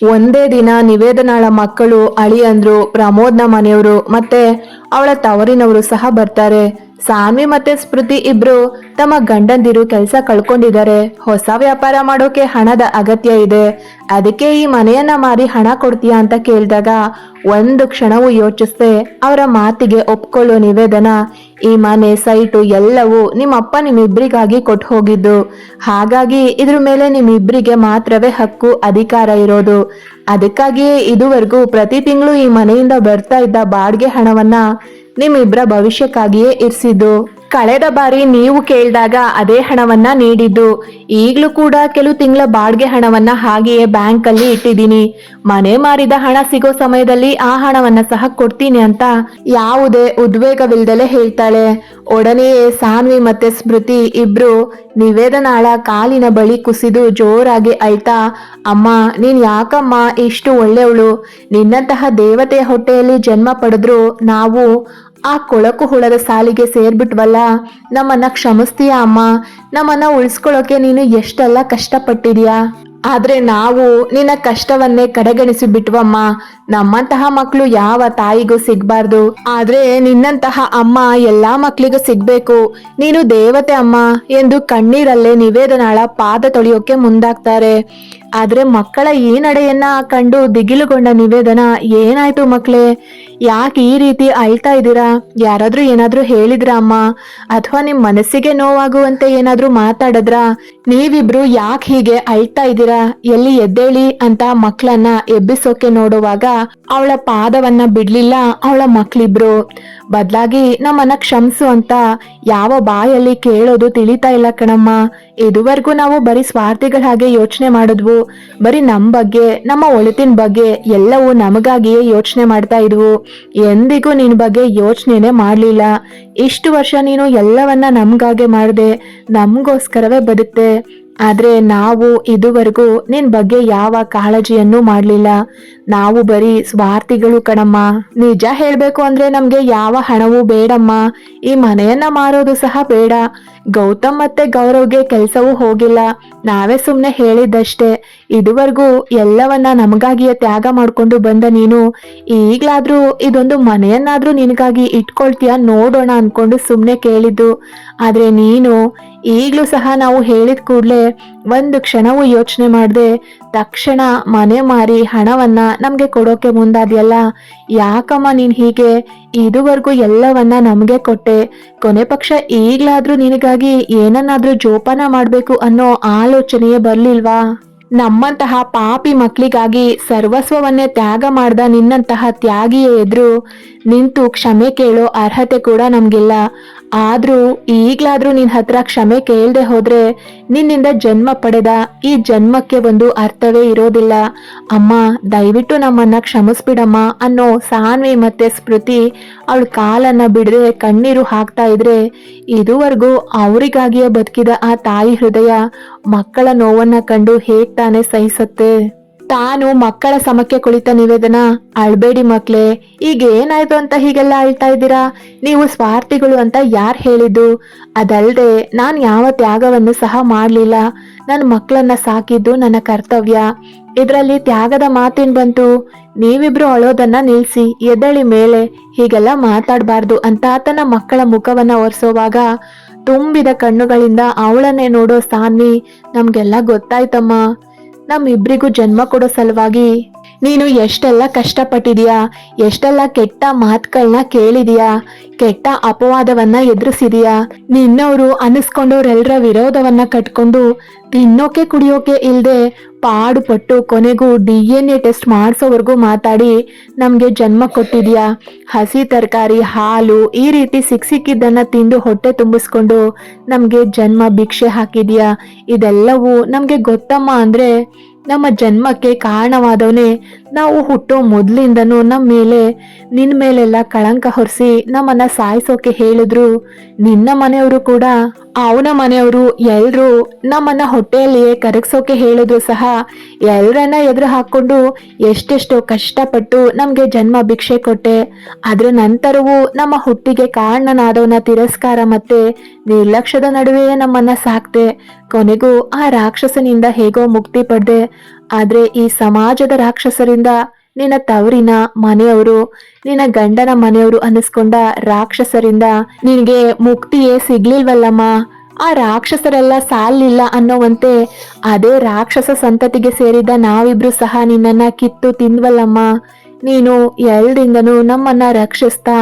ಒಂದೇ ದಿನ ನಿವೇದನಾಳ ಮಕ್ಕಳು ಅಳಿಯಂದ್ರು ಪ್ರಮೋದ್ನ ಮನೆಯವರು ಮತ್ತೆ ಅವಳ ತವರಿನವರು ಸಹ ಬರ್ತಾರೆ. ಸಾನ್ವಿ ಮತ್ತೆ ಸ್ಮೃತಿ ಇಬ್ರು ತಮ್ಮ ಗಂಡಂದಿರು ಕೆಲಸ ಕಳ್ಕೊಂಡಿದ್ದಾರೆ. ಹೊಸ ವ್ಯಾಪಾರ ಮಾಡೋಕೆ ಹಣದ ಅಗತ್ಯ ಇದೆ. ಅದಕ್ಕೆ ಈ ಮನೆಯನ್ನ ಮಾರಿ ಹಣ ಕೊಡ್ತೀಯಾ ಅಂತ ಕೇಳಿದಾಗ, ಒಂದು ಕ್ಷಣವೂ ಯೋಚಿಸದೆ ಅವರ ಮಾತಿಗೆ ಒಪ್ಕೊಳ್ಳೋ ನಿವೇದನ ಈ ಮನೆ ಸೈಟು ಎಲ್ಲವೂ ನಿಮ್ಮಪ್ಪ ನಿಮ್ಮಿಬ್ರಿಗಾಗಿ ಕೊಟ್ಟು ಹೋಗಿದ್ದು. ಹಾಗಾಗಿ ಇದ್ರ ಮೇಲೆ ನಿಮ್ಮಿಬ್ರಿಗೆ ಮಾತ್ರವೇ ಹಕ್ಕು, ಅಧಿಕಾರ ಇರೋದು. ಅದಕ್ಕಾಗಿಯೇ ಇದುವರೆಗೂ ಪ್ರತಿ ತಿಂಗಳು ಈ ಮನೆಯಿಂದ ಬರ್ತಾ ಇದ್ದ ಬಾಡಿಗೆ ಹಣವನ್ನ ನಿಮ್ಮಿಬ್ಬರ ಭವಿಷ್ಯಕ್ಕಾಗಿಯೇ ಇರಿಸಿದ್ದು. ಕಳೆದ ಬಾರಿ ನೀವು ಕೇಳಿದಾಗ ಅದೇ ಹಣವನ್ನ ನೀಡಿದ್ದು. ಈಗಲೂ ಕೂಡ ಕೆಲವು ತಿಂಗಳ ಬಾಡಿಗೆ ಹಣವನ್ನ ಹಾಗೆಯೇ ಬ್ಯಾಂಕ್ ಅಲ್ಲಿ ಇಟ್ಟಿದ್ದೀನಿ. ಮನೆ ಮಾರಿದ ಹಣ ಸಿಗೋ ಸಮಯದಲ್ಲಿ ಆ ಹಣವನ್ನ ಸಹ ಕೊಡ್ತೀನಿ ಅಂತ ಯಾವುದೇ ಉದ್ವೇಗವಿಲ್ದಲೆ ಹೇಳ್ತಾಳೆ. ಒಡನೆಯೇ ಸಾನ್ವಿ ಮತ್ತೆ ಸ್ಮೃತಿ ಇಬ್ರು ನಿವೇದನಾಳ ಕಾಲಿನ ಬಳಿ ಕುಸಿದು ಜೋರಾಗಿ ಅಳ್ತಾ, ಅಮ್ಮ, ನೀನ್ ಯಾಕಮ್ಮ ಇಷ್ಟು ಒಳ್ಳೆಯವಳು? ನಿನ್ನಂತಹ ದೇವತೆಯ ಹೊಟ್ಟೆಯಲ್ಲಿ ಜನ್ಮ ಪಡೆದ್ರು ನಾವು ಆ ಕೊಳಕು ಹುಳದ ಸಾಲಿಗೆ ಸೇರ್ಬಿಟ್ವಲ್ಲ, ನಮ್ಮನ್ನ ಕ್ಷಮಿಸ್ತೀಯ ಅಮ್ಮ? ನಮ್ಮನ್ನ ಉಳಿಸ್ಕೊಳ್ಳೋಕೆ ನೀನು ಎಷ್ಟೆಲ್ಲ ಕಷ್ಟಪಟ್ಟಿದ್ಯಾ? ಆದ್ರೆ ನಾವು ನಿನ್ನ ಕಷ್ಟವನ್ನೇ ಕಡೆಗಣಿಸಿ ಬಿಟ್ವಮ್ಮ ನಮ್ಮಂತಹ ಮಕ್ಕಳು ಯಾವ ತಾಯಿಗೂ ಸಿಗ್ಬಾರ್ದು. ಆದ್ರೆ ನಿನ್ನಂತಹ ಅಮ್ಮ ಎಲ್ಲಾ ಮಕ್ಕಳಿಗೂ ಸಿಗ್ಬೇಕು. ನೀನು ದೇವತೆ ಅಮ್ಮ ಎಂದು ಕಣ್ಣೀರಲ್ಲೇ ನಿವೇದನಾಳ ಪಾದ ತೊಳೆಯೋಕೆ ಮುಂದಾಗ್ತಾರೆ. ಆದ್ರೆ ಮಕ್ಕಳ ಈ ನಡೆಯನ್ನ ಕಂಡು ದಿಗಿಲುಗೊಂಡ ನಿವೇದನ ಏನಾಯ್ತು ಮಕ್ಕಳೇ ಯಾಕೆ ಈ ರೀತಿ ಅಳ್ತಾ ಇದ್ದೀರಾ? ಯಾರಾದ್ರೂ ಏನಾದ್ರೂ ಹೇಳಿದ್ರಾ ಅಮ್ಮ? ಅಥವಾ ನಿಮ್ ಮನಸ್ಸಿಗೆ ನೋವಾಗುವಂತೆ ಏನಾದ್ರೂ ಮಾತಾಡದ್ರಾ? ನೀವಿಬ್ರು ಯಾಕೆ ಹೀಗೆ ಅಳ್ತಾ ಇದ್ದೀರಾ? ಎಲ್ಲಿ ಎದ್ದೇಳಿ ಅಂತ ಮಕ್ಕಳನ್ನ ಎಬ್ಬಿಸೋಕೆ ನೋಡುವಾಗ ಅವಳ ಪಾದವನ್ನ ಬಿಡ್ಲಿಲ್ಲ ಅವಳ ಮಕ್ಳಿಬ್ರು. ಬದ್ಲಾಗಿ ನಮ್ಮನ್ನ ಕ್ಷಮಿಸು ಅಂತ ಯಾವ ಬಾಯಲ್ಲಿ ಕೇಳೋದು ತಿಳಿತಾ ಇಲ್ಲ ಕಣಮ್ಮ. ಇದುವರೆಗೂ ನಾವು ಬರೀ ಸ್ವಾರ್ಥಿಗಳ ಹಾಗೆ ಯೋಚನೆ ಮಾಡಿದ್ವು. ಬರೀ ನಮ್ ಬಗ್ಗೆ, ನಮ್ಮ ಒಳಿತಿನ ಬಗ್ಗೆ ಎಲ್ಲವೂ ನಮಗಾಗಿಯೇ ಯೋಚನೆ ಮಾಡ್ತಾ ಇದ್ವು. ಎಂದಿಗೂ ನಿನ್ ಬಗ್ಗೆ ಯೋಚನೆನೇ ಮಾಡ್ಲಿಲ್ಲ. ಇಷ್ಟು ವರ್ಷ ನೀನು ಎಲ್ಲವನ್ನ ನಮ್ಗಾಗೆ ಮಾಡ್ದೆ, ನಮಗೋಸ್ಕರವೇ ಬದುಕ್ತೆ ಆದ್ರೆ ನಾವು ಇದುವರೆಗೂ ನಿನ್ ಬಗ್ಗೆ ಯಾವ ಕಾಳಜಿಯನ್ನು ಮಾಡ್ಲಿಲ್ಲ. ನಾವು ಬರೀ ಸ್ವಾರ್ಥಿಗಳು ಕಣಮ್ಮ. ನಿಜ ಹೇಳ್ಬೇಕು ಅಂದ್ರೆ ನಮ್ಗೆ ಯಾವ ಹಣವೂ ಬೇಡಮ್ಮ. ಈ ಮನೆಯನ್ನ ಮಾರೋದು ಸಹ ಬೇಡ. ಗೌತಮ್ ಮತ್ತೆ ಗೌರವ್ಗೆ ಕೆಲಸವೂ ಹೋಗಿಲ್ಲ. ನಾವೇ ಸುಮ್ನೆ ಹೇಳಿದ್ದಷ್ಟೇ. ಇದುವರೆಗೂ ಎಲ್ಲವನ್ನ ನಮಗಾಗಿಯೇ ತ್ಯಾಗ ಮಾಡ್ಕೊಂಡು ಬಂದ ನೀನು, ಈಗ್ಲಾದ್ರೂ ಇದೊಂದು ಮನೆಯನ್ನಾದ್ರೂ ನಿನಗಾಗಿ ಇಟ್ಕೊಳ್ತೀಯ ನೋಡೋಣ ಅನ್ಕೊಂಡು ಸುಮ್ನೆ ಕೇಳಿದ್ದು. ಆದ್ರೆ ನೀನು ಈಗ್ಲೂ ಸಹ ನಾವು ಹೇಳಿದ ಕೂಡಲೇ ಒಂದು ಕ್ಷಣವೂ ಯೋಚನೆ ಮಾಡದೆ ತಕ್ಷಣ ಮನೆ ಮಾರಿ ಹಣವನ್ನ ನಮಗೆ ಕೊಡೋಕೆ ಮುಂದಾದ್ಯಲ್ಲ? ಯಾಕಮ್ಮ ನೀನು ಹೀಗೆ? ಇದುವರೆಗೂ ಎಲ್ಲವನ್ನ ನಮಗೆ ಕೊಟ್ಟೆ. ಕೊನೆ ಪಕ್ಷ ಈಗಲಾದರೂ ನಿನಗಾಗಿ ಏನನ್ನಾದರೂ ಜೋಪಾನ ಮಾಡಬೇಕು ಅನ್ನೋ ಆಲೋಚನೆಯೇ ಬರಲಿಲ್ವಾ? ನಮ್ಮಂತಹ ಪಾಪಿ ಮಕ್ಕಳಿಗಾಗಿ ಸರ್ವಸ್ವವನ್ನೇ ತ್ಯಾಗ ಮಾಡ್ದ ನಿನ್ನಂತಹ ತ್ಯಾಗಿಯೇ ಎದುರು ನಿಂತು ಕ್ಷಮೆ ಕೇಳೋ ಅರ್ಹತೆ ಕೂಡ ನಮ್ಗಿಲ್ಲ. ಆದ್ರೂ ಈಗ್ಲಾದ್ರೂ ನಿನ್ ಹತ್ರ ಕ್ಷಮೆ ಕೇಳದೆ ಹೋದ್ರೆ ನಿನ್ನಿಂದ ಜನ್ಮ ಪಡೆದ ಈ ಜನ್ಮಕ್ಕೆ ಒಂದು ಅರ್ಥವೇ ಇರೋದಿಲ್ಲ. ಅಮ್ಮ, ದಯವಿಟ್ಟು ನಮ್ಮನ್ನ ಕ್ಷಮಿಸ್ಬಿಡಮ್ಮ ಅನ್ನೋ ಸಾನ್ವಿ ಮತ್ತೆ ಸ್ಮೃತಿ ಅವಳ ಕಾಲನ್ನ ಬಿಡದೆ ಕಣ್ಣೀರು ಹಾಕ್ತಾ ಇದ್ರೆ ಇದುವರೆಗೂ ಅವರಿಗಾಗಿಯೇ ಬದುಕಿದ ಆ ತಾಯಿ ಹೃದಯ ಮಕ್ಕಳ ನೋವನ್ನ ಕಂಡು ಹೇಗ್ ತಾನೇ ಸಹಿಸುತ್ತೆ. ತಾನು ಮಕ್ಕಳ ಸಮಕ್ಕೆ ಕುಳಿತ ನಿವೇದನ, ಅಳ್ಬೇಡಿ ಮಕ್ಳೇ, ಈಗ ಏನಾಯ್ತು ಅಂತ ಹೀಗೆಲ್ಲ ಅಳ್ತಾ ಇದ್ದೀರಾ? ನೀವು ಸ್ವಾರ್ಥಿಗಳು ಅಂತ ಯಾರು ಹೇಳಿದ್ದು? ಅದಲ್ದೆ ನಾನ್ ಯಾವ ತ್ಯಾಗವನ್ನು ಸಹ ಮಾಡ್ಲಿಲ್ಲ. ನನ್ನ ಮಕ್ಕಳನ್ನ ಸಾಕಿದ್ದು ನನ್ನ ಕರ್ತವ್ಯ. ಇದರಲ್ಲಿ ತ್ಯಾಗದ ಮಾತೇನ್ ಬಂತು? ನೀವಿಬ್ರು ಅಳೋದನ್ನ ನಿಲ್ಸಿ ಎದಳಿ ಮೇಲೆ, ಹೀಗೆಲ್ಲ ಮಾತಾಡಬಾರ್ದು ಅಂತ ತನ್ನ ಮಕ್ಕಳ ಮುಖವನ್ನ ಒರೆಸೋವಾಗ ತುಂಬಿದ ಕಣ್ಣುಗಳಿಂದ ಅವಳನ್ನೇ ನೋಡೋ ಸಾನ್ವಿ, ನಮ್ಗೆಲ್ಲ ಗೊತ್ತಾಯ್ತಮ್ಮ. ನಮ್ಮಿಬ್ರಿಗೂ ಜನ್ಮ ಕೊಡೋ ಸಲುವಾಗಿ ನೀನು ಎಷ್ಟೆಲ್ಲ ಕಷ್ಟಪಟ್ಟಿದೀಯಾ? ಎಷ್ಟೆಲ್ಲ ಕೆಟ್ಟ ಮಾತುಗಳನ್ನ ಕೇಳಿದೀಯಾ? ಕೆಟ್ಟ ಅಪವಾದವನ್ನ ಎದುರಿಸಿದೀಯಾ? ನಿನ್ನವರು ಅನಿಸ್ಕೊಂಡವ್ರೆಲ್ಲರ ವಿರೋಧವನ್ನ ಕಟ್ಕೊಂಡು ತಿನ್ನೋಕೆ ಕುಡಿಯೋಕೆ ಇಲ್ಲದೆ ಪಾಡುಪಟ್ಟು ಕೊನೆಗೂ ಡಿ ಎನ್ ಎ ಟೆಸ್ಟ್ ಮಾಡಿಸೋವರೆಗೂ ಮಾತಾಡಿ ನಮಗೆ ಜನ್ಮ ಕೊಟ್ಟಿದೀಯಾ? ಹಸಿ ತರಕಾರಿ, ಹಾಲು ಈ ರೀತಿ ಸಿಕ್ ಸಿಕ್ಕಿದ್ದನ್ನು ತಿಂದು ಹೊಟ್ಟೆ ತುಂಬಿಸ್ಕೊಂಡು ನಮಗೆ ಜನ್ಮ ಭಿಕ್ಷೆ ಹಾಕಿದೀಯಾ? ಇದೆಲ್ಲವೂ ನಮಗೆ ಗೊತ್ತಮ್ಮ ಅಂದ್ರೆ ನಮ್ಮ ಜನ್ಮಕ್ಕೆ ಕಾರಣವಾದವನೇ ನಾವು ಹುಟ್ಟೋ ಮೊದಲಿಂದನೂ ನಮ್ಮ ಮೇಲೆ ನಿನ್ನ ಮೇಲೆಲ್ಲ ಕಳಂಕ ಹೊರಿಸಿ ನಮ್ಮನ್ನ ಸಾಯಿಸೋಕೆ ಹೇಳಿದ್ರು. ನಿನ್ನ ಮನೆಯವರು ಕೂಡ, ಅವನ ಮನೆಯವರು ಎಲ್ಲರೂ ನಮ್ಮನ್ನ ಹೊಟ್ಟೆಯಲ್ಲಿಯೇ ಕರಗಿಸೋಕೆ ಹೇಳಿದ್ರು ಸಹ. ಎಲ್ಲರನ್ನ ಎದುರು ಹಾಕೊಂಡು ಎಷ್ಟೆಷ್ಟೋ ಕಷ್ಟಪಟ್ಟು ನಮಗೆ ಜನ್ಮ ಭಿಕ್ಷೆ ಕೊಟ್ಟೆ. ಅದರ ನಂತರವೂ ನಮ್ಮ ಹುಟ್ಟಿಗೆ ಕಾರಣನಾದವನ ತಿರಸ್ಕಾರ ಮತ್ತೆ ನಿರ್ಲಕ್ಷ್ಯದ ನಡುವೆಯೇ ನಮ್ಮನ್ನ ಸಾಕ್ತೆ. ಕೊನೆಗೂ ಆ ರಾಕ್ಷಸನಿಂದ ಹೇಗೋ ಮುಕ್ತಿ ಪಡೆದೆ. ಆದ್ರೆ ಈ ಸಮಾಜದ ರಾಕ್ಷಸರಿಂದ ನಿನ್ನ ತವರಿನ ಮನೆಯವರು, ನಿನ್ನ ಗಂಡನ ಮನೆಯವರು ಅನ್ನಿಸ್ಕೊಂಡ ರಾಕ್ಷಸರಿಂದ ನಿನಗೆ ಮುಕ್ತಿಯೇ ಸಿಗ್ಲಿಲ್ವಲ್ಲಮ್ಮ? ಆ ರಾಕ್ಷಸರೆಲ್ಲ ಸಾಲಿಲ್ಲ ಅನ್ನೋವಂತೆ ಅದೇ ರಾಕ್ಷಸ ಸಂತತಿಗೆ ಸೇರಿದ ನಾವಿಬ್ರು ಸಹ ನಿನ್ನನ್ನ ಕಿತ್ತು ತಿಂದ್ವಲ್ಲಮ್ಮ. ನೀನು ಎಲ್ದಿಂದನೂ ನಮ್ಮನ್ನ ರಕ್ಷಿಸ್ತಾ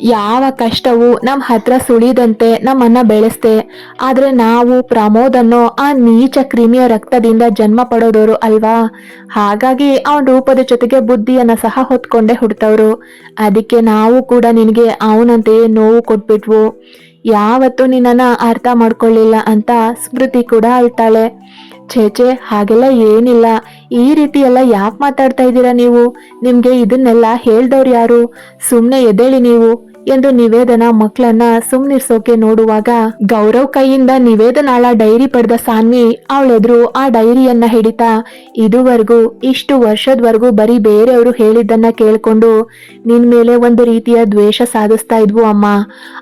ಯಾವ ಕಷ್ಟವು ನಮ್ಮ ಹತ್ರ ಸುಳಿದಂತೆ ನಮ್ಮನ್ನ ಬೆಳೆಸ್ತೆ ಆದ್ರೆ ನಾವು ಪ್ರಮೋದನ್ನು ಆ ನೀಚ ಕ್ರಿಮಿಯ ರಕ್ತದಿಂದ ಜನ್ಮ ಪಡೋದವರು ಅಲ್ವಾ? ಹಾಗಾಗಿ ಅವನ ರೂಪದ ಜೊತೆಗೆ ಬುದ್ಧಿಯನ್ನ ಸಹ ಹೊತ್ಕೊಂಡೇ ಹುಡ್ತವ್ರು. ಅದಕ್ಕೆ ನಾವು ಕೂಡ ನಿನಗೆ ಅವನಂತೆಯೇ ನೋವು ಕೊಟ್ಬಿಟ್ವು. ಯಾವತ್ತೂ ನಿನ್ನನ್ನ ಅರ್ಥ ಮಾಡ್ಕೊಳ್ಳಿಲ್ಲ ಅಂತ ಸ್ಮೃತಿ ಕೂಡ ಅಳ್ತಾಳೆ. ಛೇಚೆ ಹಾಗೆಲ್ಲ ಏನಿಲ್ಲ. ಈ ರೀತಿ ಎಲ್ಲ ಯಾಕೆ ಮಾತಾಡ್ತಾ ಇದ್ದೀರಾ ನೀವು? ನಿಮಗೆ ಇದನ್ನೆಲ್ಲ ಹೇಳ್ದವ್ರು ಯಾರು? ಸುಮ್ಮನೆ ಎದ್ದೇಳಿ ನೀವು. ಎಂದು ನಿವೇದನ ಮಕ್ಕಳನ್ನ ಸುಮ್ನಿರ್ಸೋಕೆ ನೋಡುವಾಗ ಗೌರವ್ ಕೈಯಿಂದ ನಿವೇದನಾಳ ಡೈರಿ ಪಡೆದ ಸಾನ್ವಿ ಅವಳೆದ್ರು ಆ ಡೈರಿಯನ್ನ ಹಿಡಿತಾ, ಇದುವರೆಗೂ, ಇಷ್ಟು ವರ್ಷದವರೆಗೂ ಬರೀ ಬೇರೆಯವರು ಹೇಳಿದ್ದನ್ನ ಕೇಳ್ಕೊಂಡು ನಿನ್ ಮೇಲೆ ಒಂದು ರೀತಿಯ ದ್ವೇಷ ಸಾಧಿಸ್ತಾ ಇದ್ವು ಅಮ್ಮ.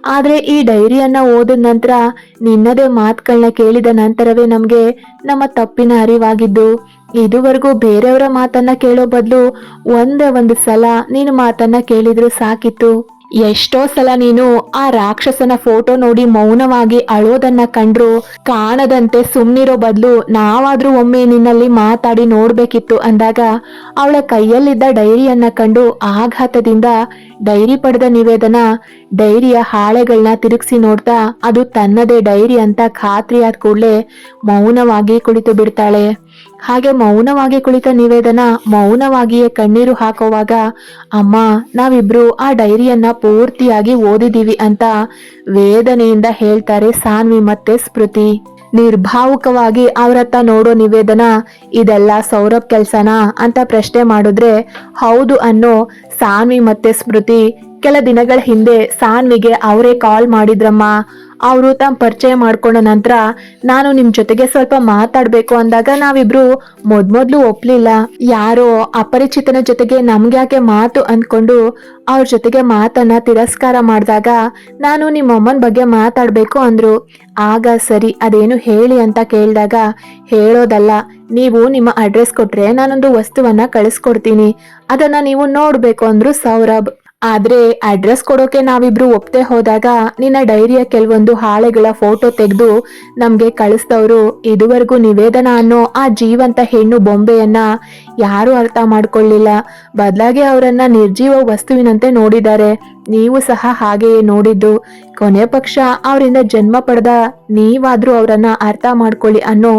ಆದ್ರೆ ಈ ಡೈರಿಯನ್ನ ಓದಿದ ನಂತರ ನಿನ್ನದೇ ಮಾತುಗಳನ್ನ ಕೇಳಿದ ನಂತರವೇ ನಮಗೆ ನಮ್ಮ ತಪ್ಪಿನ ಅರಿವಾಗಿದ್ದು. ಇದುವರೆಗೂ ಬೇರೆಯವರ ಮಾತನ್ನ ಕೇಳೋ ಬದಲು ಒಂದೇ ಒಂದು ಸಲ ನೀನು ಮಾತನ್ನ ಕೇಳಿದ್ರು ಸಾಕಿತ್ತು. ಎಷ್ಟೋ ಸಲ ನೀನು ಆ ರಾಕ್ಷಸನ ಫೋಟೋ ನೋಡಿ ಮೌನವಾಗಿ ಅಳೋದನ್ನ ಕಂಡ್ರು ಕಾಣದಂತೆ ಸುಮ್ಮನಿರೋ ಬದಲು ನಾವಾದ್ರೂ ಒಮ್ಮೆ ನಿನ್ನಲ್ಲಿ ಮಾತಾಡಿ ನೋಡ್ಬೇಕಿತ್ತು ಅಂದಾಗ ಅವಳ ಕೈಯಲ್ಲಿದ್ದ ಡೈರಿಯನ್ನ ಕಂಡು ಆಘಾತದಿಂದ ಡೈರಿ ಪಡೆದ ನಿವೇದನ ಡೈರಿಯ ಹಾಳೆಗಳನ್ನ ತಿರುಗಿಸಿ ನೋಡ್ತಾ ಅದು ತನ್ನದೇ ಡೈರಿ ಅಂತ ಖಾತ್ರಿಯಾದ ಕೂಡಲೇ ಮೌನವಾಗಿ ಕುಳಿತು ಬಿಡ್ತಾಳೆ. ಹಾಗೆ ಮೌನವಾಗಿ ಕುಳಿತ ನಿವೇದನ ಮೌನವಾಗಿಯೇ ಕಣ್ಣೀರು ಹಾಕುವಾಗ, ಅಮ್ಮ, ನಾವಿಬ್ರು ಆ ಡೈರಿಯನ್ನ ಪೂರ್ತಿಯಾಗಿ ಓದಿದೀವಿ ಅಂತ ವೇದನೆಯಿಂದ ಹೇಳ್ತಾರೆ ಸಾನ್ವಿ ಮತ್ತೆ ಸ್ಮೃತಿ. ನಿರ್ಭಾವುಕವಾಗಿ ಅವರತ್ತ ನೋಡೋ ನಿವೇದನ, ಇದೆಲ್ಲ ಸೌರಭ್ ಕೆಲ್ಸನಾ? ಅಂತ ಪ್ರಶ್ನೆ ಮಾಡಿದ್ರೆ, ಹೌದು ಅನ್ನೋ ಸಾನ್ವಿ ಮತ್ತೆ ಸ್ಮೃತಿ, ಕೆಲ ದಿನಗಳ ಹಿಂದೆ ಸಾನ್ವಿಗೆ ಅವರೇ ಕಾಲ್ ಮಾಡಿದ್ರಮ್ಮ. ಅವರು ತಮ್ಮ ಪರಿಚಯ ಮಾಡ್ಕೊಂಡ ನಂತರ ನಾನು ನಿಮ್ ಜೊತೆಗೆ ಸ್ವಲ್ಪ ಮಾತಾಡ್ಬೇಕು ಅಂದಾಗ ನಾವಿಬ್ರು ಮೊದ್ಮೊದ್ಲು ಒಪ್ಲಿಲ್ಲ. ಯಾರೋ ಅಪರಿಚಿತನ ಜೊತೆಗೆ ನಮ್ಗ್ಯಾಕೆ ಮಾತು ಅಂದ್ಕೊಂಡು ಅವ್ರ ಜೊತೆಗೆ ಮಾತನ್ನ ತಿರಸ್ಕಾರ ಮಾಡಿದಾಗ ನಾನು ನಿಮ್ಮ ಅಮ್ಮನ ಬಗ್ಗೆ ಮಾತಾಡಬೇಕು ಅಂದ್ರು. ಆಗ ಸರಿ, ಅದೇನು ಹೇಳಿ ಅಂತ ಕೇಳಿದಾಗ, ಹೇಳೋದಲ್ಲ, ನೀವು ನಿಮ್ಮ ಅಡ್ರೆಸ್ ಕೊಟ್ರೆ ನಾನೊಂದು ವಸ್ತುವನ್ನ ಕಳಿಸ್ಕೊಡ್ತೀನಿ. ಅದನ್ನ ನೀವು ನೋಡ್ಬೇಕು ಅಂದ್ರು ಸೌರಭ್. ಆದ್ರೆ ಅಡ್ರೆಸ್ ಕೊಡೋಕೆ ನಾವಿಬ್ರು ಒಪ್ತೆ ಹೋದಾಗ ನಿನ್ನ ಡೈರಿಯ ಕೆಲವೊಂದು ಹಾಳೆಗಳ ಫೋಟೋ ತೆಗೆದು ನಮ್ಗೆ ಕಳಿಸ್ದವ್ರು ಇದುವರೆಗೂ ನಿವೇದನ ಅನ್ನೋ ಆ ಜೀವಂತ ಹೆಣ್ಣು ಬೊಂಬೆಯನ್ನ ಯಾರು ಅರ್ಥ ಮಾಡ್ಕೊಳ್ಳಿಲ್ಲ. ಬದಲಾಗಿ ಅವರನ್ನ ನಿರ್ಜೀವ ವಸ್ತುವಿನಂತೆ ನೋಡಿದ್ದಾರೆ. ನೀವು ಸಹ ಹಾಗೆಯೇ ನೋಡಿದ್ದು. ಕೊನೆ ಪಕ್ಷ ಅವರಿಂದ ಜನ್ಮ ಪಡೆದ ನೀವಾದ್ರೂ ಅವರನ್ನ ಅರ್ಥ ಮಾಡ್ಕೊಳ್ಳಿ ಅನ್ನೋ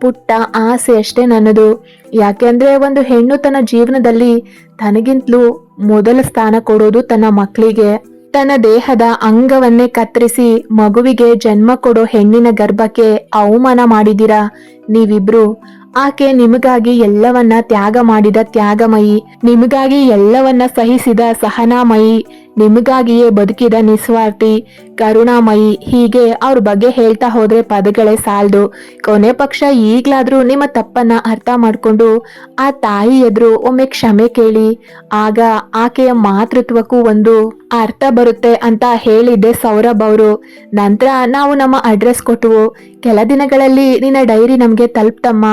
ಪುಟ್ಟ ಆಸೆ ಅಷ್ಟೇ ನನ್ನದು. ಯಾಕೆಂದ್ರೆ ಒಂದು ಹೆಣ್ಣು ತನ್ನ ಜೀವನದಲ್ಲಿ ತನಗಿಂತಲೂ ಮೊದಲ ಸ್ಥಾನ ಕೊಡೋದು ತನ್ನ ಮಕ್ಕಳಿಗೆ ತನ್ನ ದೇಹದ ಅಂಗವನ್ನೇ ಕತ್ತರಿಸಿ ಮಗುವಿಗೆ ಜನ್ಮ ಕೊಡೋ ಹೆಣ್ಣಿನ ಗರ್ಭಕ್ಕೆ ಅವಮಾನ ಮಾಡಿದಿರಾ ನೀವಿಬ್ರು. ಆಕೆ ನಿಮಗಾಗಿ ಎಲ್ಲವನ್ನ ತ್ಯಾಗ ಮಾಡಿದ ತ್ಯಾಗಮಯಿ. ನಿಮಗಾಗಿ ಎಲ್ಲವನ್ನ ಸಹಿಸಿದ ಸಹನಾಮಯಿ. ನಿಮಗಾಗಿಯೇ ಬದುಕಿದ ನಿಸ್ವಾರ್ಥಿ, ಕರುಣಾಮಯಿ, ಹೀಗೆ ಅವ್ರ ಬಗ್ಗೆ ಹೇಳ್ತಾ ಹೋದ್ರೆ ಪದಗಳೇ ಸಾಲ್ದು. ಕೊನೆ ಪಕ್ಷ ಈಗ್ಲಾದ್ರೂ ನಿಮ್ಮ ತಪ್ಪನ್ನ ಅರ್ಥ ಮಾಡ್ಕೊಂಡು ಆ ತಾಯಿ ಎದುರು ಒಮ್ಮೆ ಕ್ಷಮೆ ಕೇಳಿ. ಆಗ ಆಕೆಯ ಮಾತೃತ್ವಕ್ಕೂ ಒಂದು ಅರ್ಥ ಬರುತ್ತೆ ಅಂತ ಹೇಳಿದ್ದೆ ಸೌರಭ್ ಅವರು. ನಂತರ ನಾವು ನಮ್ಮ ಅಡ್ರೆಸ್ ಕೊಟ್ಟವು ಕೆಲ ದಿನಗಳಲ್ಲಿ ನಿನ್ನ ಡೈರಿ ನಮಗೆ ತಲುಪ್ತಮ್ಮ.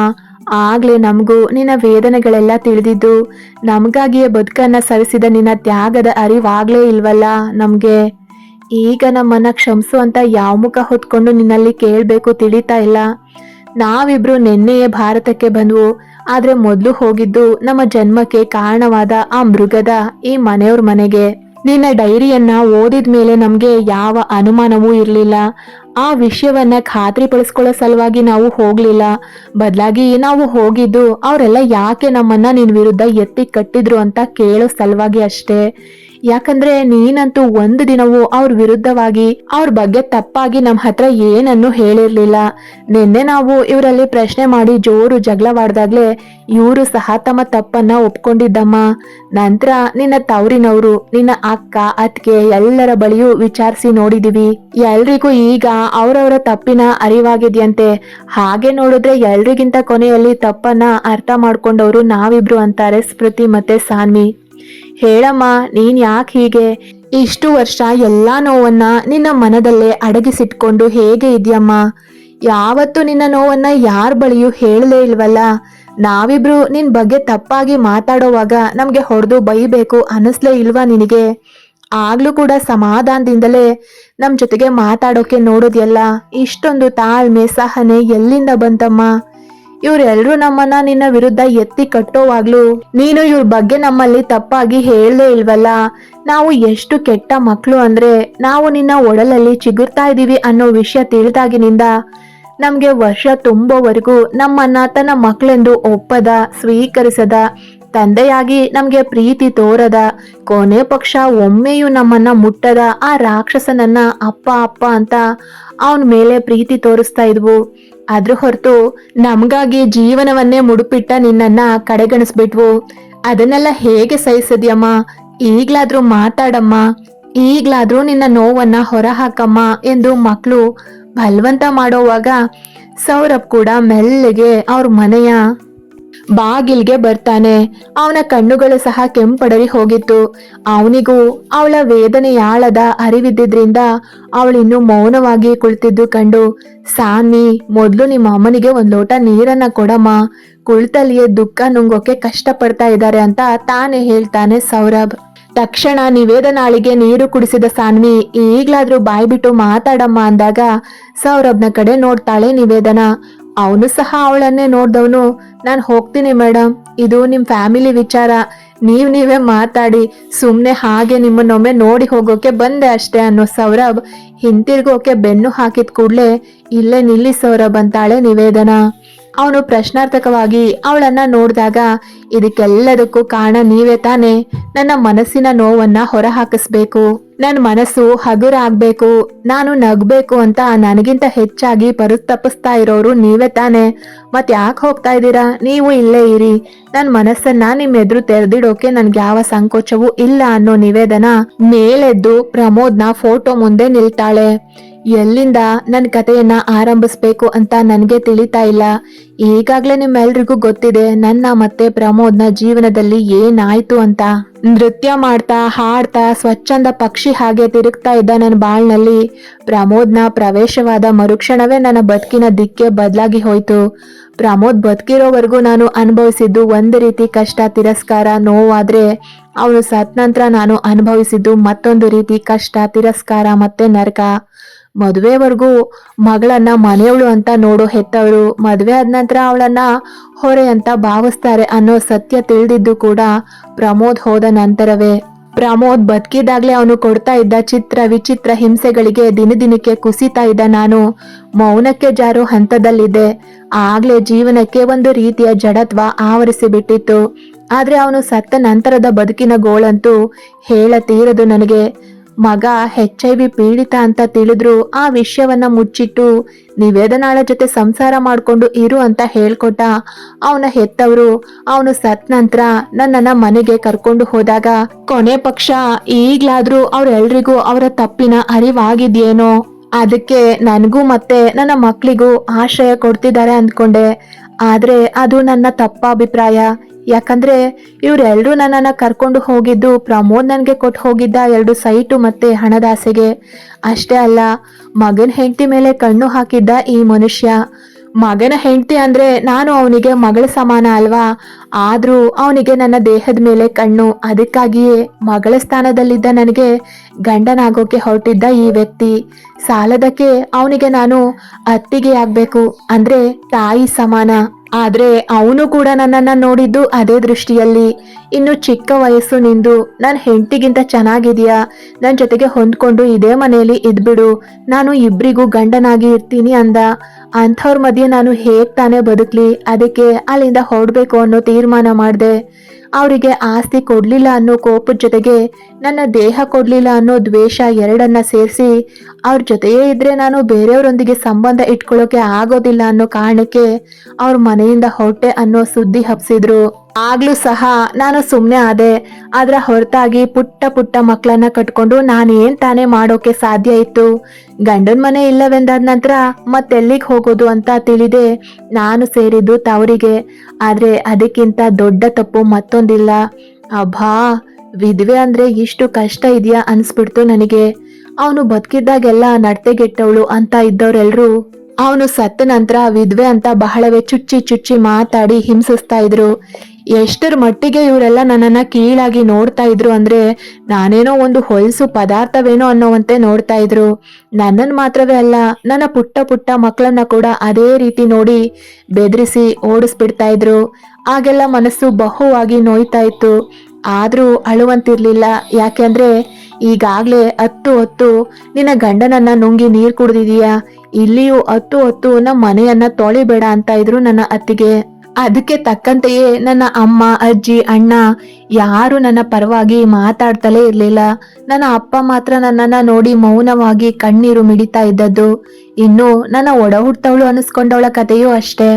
ಆಗ್ಲೇ ನಮಗೂ ನಿನ್ನ ವೇದನೆಗಳೆಲ್ಲ ತಿಳಿದಿದ್ದು, ನಮಗಾಗಿಯೇ ಬದುಕನ್ನ ಸರಿಸಿದ ನಿನ್ನ ತ್ಯಾಗದ ಅರಿವಾಗ್ಲೇ ಇಲ್ವಲ್ಲ ನಮಗೆ? ಈಗ ನಮ್ಮನ್ನ ಕ್ಷಮಿಸು ಅಂತ ಯಾವ ಮುಖ ಹೊತ್ಕೊಂಡು ನಿನ್ನಲ್ಲಿ ಕೇಳಬೇಕು ತಿಳಿತಾ ಇಲ್ಲ. ನಾವಿಬ್ರು ನಿನ್ನೆಯೇ ಭಾರತಕ್ಕೆ ಬಂದವು, ಆದ್ರೆ ಮೊದಲು ಹೋಗಿದ್ದು ನಮ್ಮ ಜನ್ಮಕ್ಕೆ ಕಾರಣವಾದ ಆ ಮೃಗದ ಈ ಮನೆಯವ್ರ ಮನೆಗೆ. ನಿನ್ನ ಡೈರಿಯನ್ನ ಓದಿದ ಮೇಲೆ ನಮಗೆ ಯಾವ ಅನುಮಾನವೂ ಇರಲಿಲ್ಲ. ಆ ವಿಷಯವನ್ನ ಖಾತ್ರಿಪಡಿಸ್ಕೊಳ್ಳೋ ಸಲುವಾಗಿ ನಾವು ಹೋಗ್ಲಿಲ್ಲ. ಬದಲಾಗಿ ನಾವು ಹೋಗಿದ್ದು, ಅವರೆಲ್ಲ ಯಾಕೆ ನಮ್ಮನ್ನ ನಿನ್ನ ವಿರುದ್ಧ ಎತ್ತಿ ಕಟ್ಟಿದ್ರು ಅಂತ ಕೇಳೋ ಸಲುವಾಗಿ ಅಷ್ಟೇ. ಯಾಕಂದ್ರೆ ನೀನಂತೂ ಒಂದು ದಿನವೂ ಅವ್ರ ವಿರುದ್ಧವಾಗಿ, ಅವ್ರ ಬಗ್ಗೆ ತಪ್ಪಾಗಿ ನಮ್ಮ ಹತ್ರ ಏನನ್ನು ಹೇಳಿರ್ಲಿಲ್ಲ. ನಿನ್ನೆ ನಾವು ಇವರಲ್ಲಿ ಪ್ರಶ್ನೆ ಮಾಡಿ ಜೋರು ಜಗಳವಾಡ್ದಾಗ್ಲೇ ಇವರು ಸಹ ತಮ್ಮ ತಪ್ಪನ್ನ ಒಪ್ಕೊಂಡಿದ್ದಮ್ಮ. ನಂತರ ನಿನ್ನ ತವರಿನವರು, ನಿನ್ನ ಅಕ್ಕ ಅತ್ಗೆ ಎಲ್ಲರ ಬಳಿಯೂ ವಿಚಾರಿಸಿ ನೋಡಿದೀವಿ. ಎಲ್ರಿಗೂ ಈಗ ಅವರವರ ತಪ್ಪಿನ ಅರಿವಾಗಿದೆಯಂತೆ. ಹಾಗೆ ನೋಡಿದ್ರೆ ಎಲ್ರಿಗಿಂತ ಕೊನೆಯಲ್ಲಿ ತಪ್ಪನ್ನ ಅರ್ಥ ಮಾಡ್ಕೊಂಡವರು ನಾವಿಬ್ರು ಅಂತಾರೆ ಸ್ಮೃತಿ ಮತ್ತೆ ಸಾನ್ವಿ. ಹೇಳಮ್ಮ, ನೀನ್ ಯಾಕೆ ಹೀಗೆ? ಇಷ್ಟು ವರ್ಷ ಎಲ್ಲಾ ನೋವನ್ನ ನಿನ್ನ ಮನದಲ್ಲೇ ಅಡಗಿಸಿಟ್ಕೊಂಡು ಹೇಗೆ ಇದೆಯಮ್ಮ? ಯಾವತ್ತು ನಿನ್ನ ನೋವನ್ನ ಯಾರ ಬಳಿಯೂ ಹೇಳಲೇ ಇಲ್ವಲ್ಲ? ನಾವಿಬ್ರು ನಿನ್ ಬಗ್ಗೆ ತಪ್ಪಾಗಿ ಮಾತಾಡೋವಾಗ ನಮ್ಗೆ ಹೊಡೆದು ಬೈಬೇಕು ಅನಿಸ್ಲೇ ಇಲ್ವಾ ನಿನಗೆ? ಆಗ್ಲೂ ಕೂಡ ಸಮಾಧಾನದಿಂದಲೇ ನಮ್ ಜೊತೆಗೆ ಮಾತಾಡೋಕೆ ನೋಡೋದ್ಯಲ್ಲ? ಇಷ್ಟೊಂದು ತಾಳ್ಮೆ, ಸಹನೆ ಎಲ್ಲಿಂದ ಬಂತಮ್ಮ? ಇವ್ರೆಲ್ರೂ ನಮ್ಮನ್ನ ನಿನ್ನ ವಿರುದ್ಧ ಎತ್ತಿ ಕಟ್ಟೋವಾಗ್ಲೂ ನೀನು ಇವ್ರ ಬಗ್ಗೆ ನಮ್ಮಲ್ಲಿ ತಪ್ಪಾಗಿ ಹೇಳಲೇ ಇಲ್ವಲ್ಲ? ನಾವು ಎಷ್ಟು ಕೆಟ್ಟ ಮಕ್ಕಳು ಅಂದ್ರೆ ನಾವು ನಿನ್ನ ಒಡಲಲ್ಲಿ ಚಿಗುರ್ತಾ ಇದೀವಿ ಅನ್ನೋ ವಿಷಯ ತಿಳಿದಾಗಿನಿಂದ ನಮ್ಗೆ ವರ್ಷ ತುಂಬೋವರೆಗೂ ನಮ್ಮನ್ನ ತನ್ನ ಮಕ್ಕಳೆಂದು ಒಪ್ಪದ, ಸ್ವೀಕರಿಸದ, ತಂದೆಯಾಗಿ ನಮ್ಗೆ ಪ್ರೀತಿ ತೋರದ, ಕೊನೆ ಪಕ್ಷ ಒಮ್ಮೆಯೂ ನಮ್ಮನ್ನ ಮುಟ್ಟದ ಆ ರಾಕ್ಷಸನನ್ನ ಅಪ್ಪ ಅಪ್ಪ ಅಂತ ಅವನ ಮೇಲೆ ಪ್ರೀತಿ ತೋರಿಸ್ತಾ ಇದ್ವು. ಅದ್ರ ಹೊರತು ನಮ್ಗಾಗಿ ಜೀವನವನ್ನೇ ಮುಡುಪಿಟ್ಟ ನಿನ್ನನ್ನ ಕಡೆಗಣಿಸ್ಬಿಟ್ವು. ಅದನ್ನೆಲ್ಲ ಹೇಗೆ ಸಹಿಸದ್ಯಮ್ಮ? ಈಗ್ಲಾದ್ರೂ ಮಾತಾಡಮ್ಮ. ಈಗ್ಲಾದ್ರೂ ನಿನ್ನ ನೋವನ್ನ ಹೊರಹಾಕಮ್ಮ ಎಂದು ಮಕ್ಕಳು ಬಲ್ವಂತ ಮಾಡೋವಾಗ ಸೌರಭ್ ಕೂಡ ಮೆಲ್ಲಗೆ ಅವ್ರ ಮನೆಯ ಬಾಗಿಲ್ಗೆ ಬರ್ತಾನೆ. ಅವನ ಕಣ್ಣುಗಳು ಸಹ ಕೆಂಪಡರಿ ಹೋಗಿತ್ತು. ಅವನಿಗೂ ಅವಳ ವೇದನೆಯಾಳದ ಅರಿವಿದ್ದಿದ್ರಿಂದ ಅವಳಿನ್ನು ಮೌನವಾಗಿ ಕುಳಿತಿದ್ದು ಕಂಡು ಸಾನ್ವಿ ಮೊದಲು ನಿಮ್ಮ ಅಮ್ಮನಿಗೆ ಒಂದು ಲೋಟ ನೀರನ್ನ ಕೊಡಮ್ಮ. ಕುಳಿತಲ್ಲಿಯೇ ದುಃಖ ನುಂಗೋಕೆ ಕಷ್ಟ ಪಡ್ತಾ ಇದ್ದಾರೆ ಅಂತ ತಾನೇ ಹೇಳ್ತಾನೆ ಸೌರಭ್. ತಕ್ಷಣ ನಿವೇದನಾಳಿಗೆ ನೀರು ಕುಡಿಸಿದ ಸಾನ್ವಿ ಈಗ್ಲಾದ್ರೂ ಬಾಯ್ಬಿಟ್ಟು ಮಾತಾಡಮ್ಮ ಅಂದಾಗ ಸೌರಭ್ನ ಕಡೆ ನೋಡ್ತಾಳೆ ನಿವೇದನ. ಅವನು ಸಹ ಅವಳನ್ನೇ ನೋಡ್ದವನು. ನಾನು ಹೋಗ್ತೀನಿ ಮೇಡಮ್ ಇದು ನಿಮ್ಮ ಫ್ಯಾಮಿಲಿ ವಿಚಾರ. ನೀವು ನೀವೇ ಮಾತಾಡಿ. ಸುಮ್ಮನೆ ಹಾಗೆ ನಿಮ್ಮನ್ನೊಮ್ಮೆ ನೋಡಿ ಹೋಗೋಕೆ ಬಂದೆ ಅಷ್ಟೇ ಅನ್ನೋ ಸೌರಭ್ ಹಿಂತಿರ್ಗೋಕೆ ಬೆನ್ನು ಹಾಕಿದ ಕೂಡಲೇ, ಇಲ್ಲೇ ನಿಲ್ಲಿ ಸೌರಭ್ ಅಂತಾಳೆ ನಿವೇದನ. ಅವನು ಪ್ರಶ್ನಾರ್ಥಕವಾಗಿ ಅವಳನ್ನ ನೋಡಿದಾಗ, ಇದಕ್ಕೆಲ್ಲದಕ್ಕೂ ಕಾರಣ ನೀವೇ ತಾನೇ. ನನ್ನ ಮನಸ್ಸಿನ ನೋವನ್ನ ಹೊರಹಾಕಿಸ್ಬೇಕು. ನನ್ನ ಮನಸ್ಸು ಹಗುರ ಆಗ್ಬೇಕು ನಾನು ನಗ್ಬೇಕು ಅಂತ ನನಗಿಂತ ಹೆಚ್ಚಾಗಿ ಪರಿತಪಿಸ್ತಾ ಇರೋರು ನೀವೇ ತಾನೆ. ಮತ್ತೆ ಯಾಕೆ ಹೋಗ್ತಾ ಇದ್ದೀರಾ? ನೀವು ಇಲ್ಲೇ ಇರಿ. ನನ್ನ ಮನಸ್ಸನ್ನ ನಿಮ್ಮ ಎದುರು ತೆರೆದಿಡೋಕೆ ನನ್ಗೆ ಯಾವ ಸಂಕೋಚವೂ ಇಲ್ಲ ಅನ್ನೋ ನಿವೇದನ ಮೇಲೆದ್ದು ಪ್ರಮೋದ್ನ ಫೋಟೋ ಮುಂದೆ ನಿಲ್ತಾಳೆ. ಎಲ್ಲಿಂದ ನನ್ನ ಕಥೆಯನ್ನ ಆರಂಭಿಸ್ಬೇಕು ಅಂತ ನನಗೆ ತಿಳಿತಾ ಇಲ್ಲ. ಈಗಾಗ್ಲೇ ನಿಮ್ಮೆಲ್ರಿಗೂ ಗೊತ್ತಿದೆ ನನ್ನ ಮತ್ತೆ ಪ್ರಮೋದ್ನ ಜೀವನದಲ್ಲಿ ಏನಾಯ್ತು ಅಂತ. ನೃತ್ಯ ಮಾಡ್ತಾ, ಹಾಡ್ತಾ, ಸ್ವಚ್ಛಂದ ಪಕ್ಷಿ ಹಾಗೆ ತಿರುಗ್ತಾ ಇದ್ದ ನನ್ನ ಬಾಳ್ನಲ್ಲಿ ಪ್ರಮೋದ್ನ ಪ್ರವೇಶವಾದ ಮರುಕ್ಷಣವೇ ನನ್ನ ಬದುಕಿನ ದಿಕ್ಕೆ ಬದಲಾಗಿ ಹೋಯ್ತು. ಪ್ರಮೋದ್ ಬದುಕಿರೋವರೆಗೂ ನಾನು ಅನುಭವಿಸಿದ್ದು ಒಂದು ರೀತಿ ಕಷ್ಟ, ತಿರಸ್ಕಾರ, ನೋವಾದ್ರೆ ಅವನು ಸತ್ ನಂತರ ನಾನು ಅನುಭವಿಸಿದ್ದು ಮತ್ತೊಂದು ರೀತಿ ಕಷ್ಟ, ತಿರಸ್ಕಾರ ಮತ್ತೆ ನರಕ. ಮದುವೆವರೆಗೂ ಮಗಳನ್ನ ಮನೆಯವಳು ಅಂತ ನೋಡೋ ಹೆತ್ತವರು ಮದುವೆ ಆದ ನಂತರ ಅವಳನ್ನ ಹೊರೆ ಅಂತ ಭಾವಿಸ್ತಾರೆ ಅನ್ನೋ ಸತ್ಯ ತಿಳಿದಿದ್ದು ಕೂಡ ಪ್ರಮೋದ್ ಹೋದ ನಂತರವೇ. ಪ್ರಮೋದ್ ಬದುಕಿದಾಗ್ಲೇ ಅವನು ಕೊಡ್ತಾ ಇದ್ದ ಚಿತ್ರ ವಿಚಿತ್ರ ಹಿಂಸೆಗಳಿಗೆ ದಿನದಿನಕ್ಕೆ ಕುಸಿತಾ ಇದ್ದ ನಾನು. ಮೌನಕ್ಕೆ ಜಾರೋ ಹಂತದಲ್ಲಿದ್ದೆ. ಆಗ್ಲೇ ಜೀವನಕ್ಕೆ ಒಂದು ರೀತಿಯ ಜಡತ್ವ ಆವರಿಸಿಬಿಟ್ಟಿತ್ತು. ಆದ್ರೆ ಅವನು ಸತ್ತ ನಂತರದ ಬದುಕಿನ ಗೋಳಂತೂ ಹೇಳ ತೀರದು ನನಗೆ. ಮಗ ಹೆಚ್ ಐ ವಿ ಪೀಡಿತ ಅಂತ ತಿಳಿದ್ರು ಆ ವಿಷಯವನ್ನ ಮುಚ್ಚಿಟ್ಟು ನಿವೇದನಾಳ ಜೊತೆ ಸಂಸಾರ ಮಾಡ್ಕೊಂಡು ಇರು ಅಂತ ಹೇಳ್ಕೊಟ್ಟ. ಅವನ ಹೆತ್ತವರು, ಅವನು ಸತ್ ನಂತರ ನನ್ನನ್ನ ಮನೆಗೆ ಕರ್ಕೊಂಡು ಹೋದಾಗ, ಕೊನೆ ಪಕ್ಷ ಈಗ್ಲಾದ್ರೂ ಅವ್ರೆಲ್ರಿಗೂ ಅವರ ತಪ್ಪಿನ ಅರಿವಾಗಿದ್ಯೇನೋ. ಅದಕ್ಕೆ ನನಗೂ ಮತ್ತೆ ನನ್ನ ಮಕ್ಕಳಿಗೂ ಆಶ್ರಯ ಕೊಡ್ತಿದ್ದಾರೆ ಅಂದ್ಕೊಂಡೆ. ಆದ್ರೆ ಅದು ನನ್ನ ತಪ್ಪ ಅಭಿಪ್ರಾಯ ಯಾಕಂದ್ರೆ ಇವರೆಲ್ಲರೂ ನನ್ನನ್ನ ಕರ್ಕೊಂಡು ಹೋಗಿದ್ದು, ಪ್ರಮೋದ್ ನನಗೆ ಕೊಟ್ಟು ಹೋಗಿದ್ದ ಎರಡು ಸೈಟು ಮತ್ತೆ ಹಣದಾಸೆಗೆ. ಅಷ್ಟೇ ಅಲ್ಲ, ಮಗನ ಹೆಂಡತಿ ಮೇಲೆ ಕಣ್ಣು ಹಾಕಿದ್ದ ಈ ಮನುಷ್ಯ. ಮಗನ ಹೆಂಡತಿ ಅಂದ್ರೆ ನಾನು ಅವನಿಗೆ ಮಗಳ ಸಮಾನ ಅಲ್ವಾ? ಆದರೂ ಅವನಿಗೆ ನನ್ನ ದೇಹದ ಮೇಲೆ ಕಣ್ಣು. ಅದಕ್ಕಾಗಿಯೇ ಮಗಳ ಸ್ಥಾನದಲ್ಲಿದ್ದ ನನಗೆ ಗಂಡನಾಗೋಕೆ ಹೊರಟಿದ್ದ ಈ ವ್ಯಕ್ತಿ. ಸಾಲದಕ್ಕೆ ಅವನಿಗೆ ನಾನು ಅತ್ತಿಗೆ ಆಗಬೇಕು. ಅಂದ್ರೆ ತಾಯಿ ಸಮಾನ. ಆದ್ರೆ ಅವನು ಕೂಡ ನನ್ನನ್ನ ನೋಡಿದ್ದು ಅದೇ ದೃಷ್ಟಿಯಲ್ಲಿ. ಇನ್ನು ಚಿಕ್ಕ ವಯಸ್ಸು ನಿಂದು. ನನ್ನ ಹೆಂಡತಿಗಿಂತ ಚೆನ್ನಾಗಿದೆಯಾ? ನನ್ನ ಜೊತೆಗೆ ಹೊಂದ್ಕೊಂಡು ಇದೇ ಮನೆಯಲ್ಲಿ ಇದ್ಬಿಡು. ನಾನು ಇಬ್ಬರಿಗೂ ಗಂಡನಾಗಿ ಇರ್ತೀನಿ ಅಂದ. ಅಂಥವ್ರ ಮಧ್ಯೆ ನಾನು ಹೇಗ್ ತಾನೇ ಬದುಕ್ಲಿ, ಅದಕ್ಕೆ ಅಲ್ಲಿಂದ ಹೊರಡ್ಬೇಕು ಅನ್ನೋ ತೀರ್ಮಾನ ಮಾಡಿದೆ. ಅವರಿಗೆ ಆಸ್ತಿ ಕೊಡ್ಲಿಲ್ಲ ಅನ್ನೋ ಕೋಪದ ಜೊತೆಗೆ ನನ್ನ ದೇಹ ಕೊಡ್ಲಿಲ್ಲ ಅನ್ನೋ ದ್ವೇಷ ಎರಡನ್ನ ಸೇರಿಸಿ ಅವ್ರ ಜೊತೆಯೇ ಇದ್ರೆ ನಾನು ಬೇರೆಯವರೊಂದಿಗೆ ಸಂಬಂಧ ಇಟ್ಕೊಳ್ಳೋಕೆ ಆಗೋದಿಲ್ಲ ಅನ್ನೋ ಕಾರಣಕ್ಕೆ ಅವ್ರ ಮನೆಯಿಂದ ಹೊಟ್ಟೆ ಅನ್ನೋ ಸುದ್ದಿ ಹಬ್ಸಿದ್ರು. ಆಗ್ಲೂ ಸಹ ನಾನು ಸುಮ್ಮನೆ ಆದೆ. ಅದರ ಹೊರತಾಗಿ ಪುಟ್ಟ ಪುಟ್ಟ ಮಕ್ಕಳನ್ನ ಕಟ್ಕೊಂಡು ನಾನು ಏನ್ ತಾನೇ ಮಾಡೋಕೆ ಸಾಧ್ಯ ಇತ್ತು? ಗಂಡನ ಮನೆ ಇಲ್ಲವೆಂದಾದ ನಂತರ ಮತ್ತೆಲ್ಲಿಗೆ ಹೋಗೋದು ಅಂತ ತಿಳಿದೆ. ನಾನು ಸೇರಿದ್ದು ತವರಿಗೆ. ಆದರೆ ಅದಕ್ಕಿಂತ ದೊಡ್ಡ ತಪ್ಪು ಮತ್ತೊಂದಿಲ್ಲ. ಅಬ್ಬಾ, ವಿಧವೆ ಅಂದ್ರೆ ಇಷ್ಟು ಕಷ್ಟ ಇದೆಯಾ ಅನಿಸ್ಬಿಡ್ತು ನನಗೆ. ಅವನು ಬದುಕಿದ್ದಾಗೆಲ್ಲ ನಡ್ತೆಗೆಟ್ಟವಳು ಅಂತ ಇದ್ದವರೆಲ್ಲರೂ ಅವನು ಸತ್ತ ನಂತರ ವಿಧವೆ ಅಂತ ಬಹಳವೇ ಚುಚ್ಚಿ ಚುಚ್ಚಿ ಮಾತಾಡಿ ಹಿಂಸಿಸ್ತಾ ಇದ್ರು. ಎಷ್ಟರ ಮಟ್ಟಿಗೆ ಇವರೆಲ್ಲ ನನ್ನನ್ನ ಕೀಳಾಗಿ ನೋಡ್ತಾ ಇದ್ರು ಅಂದ್ರೆ ನಾನೇನೋ ಒಂದು ಹೊಲಸು ಪದಾರ್ಥವೇನೋ ಅನ್ನೋವಂತೆ ನೋಡ್ತಾ ಇದ್ರು. ನನ್ನನ್ನು ಮಾತ್ರವೇ ಅಲ್ಲ, ನನ್ನ ಪುಟ್ಟ ಪುಟ್ಟ ಮಕ್ಕಳನ್ನ ಕೂಡ ಅದೇ ರೀತಿ ನೋಡಿ ಬೆದರಿಸಿ ಓಡಿಸ್ಬಿಡ್ತಾ ಇದ್ರು. ಆಗೆಲ್ಲ ಮನಸ್ಸು ಬಹುವಾಗಿ ನೋಯ್ತಾ ಇತ್ತು. ಆದರೂ ಅಳುವಂತಿರಲಿಲ್ಲ. ಯಾಕೆಂದ್ರೆ ಈಗಾಗ್ಲೇ ಹತ್ತು ಹೊತ್ತು ನಿನ್ನ ಗಂಡನನ್ನು ನುಂಗಿ ನೀರು ಕುಡ್ದಿದೀಯಾ? ಇಲ್ಲಿಯೂ ಹತ್ತು ಹೊತ್ತು ನಮ್ಮ ಮನೆಯನ್ನ ತೊಳಿಬೇಡ ಅಂತ ಇದ್ರು ನನ್ನ ಅತ್ತಿಗೆ. ಅದಕ್ಕೆ ತಕ್ಕಂತೆಯೇ ನನ್ನ ಅಮ್ಮ, ಅಜ್ಜಿ, ಅಣ್ಣ ಯಾರು ನನ್ನ ಪರವಾಗಿ ಮಾತಾಡ್ತಲೇ ಇರಲಿಲ್ಲ. ನನ್ನ ಅಪ್ಪ ಮಾತ್ರ ನನ್ನನ್ನ ನೋಡಿ ಮೌನವಾಗಿ ಕಣ್ಣೀರು ಮಿಡಿತಾ ಇದ್ದದ್ದು. ಇನ್ನು ನನ್ನ ಒಡ ಹುಟ್ಟವಳು ಅನಿಸ್ಕೊಂಡವಳ ಕಥೆಯೂ ಅಷ್ಟೇ.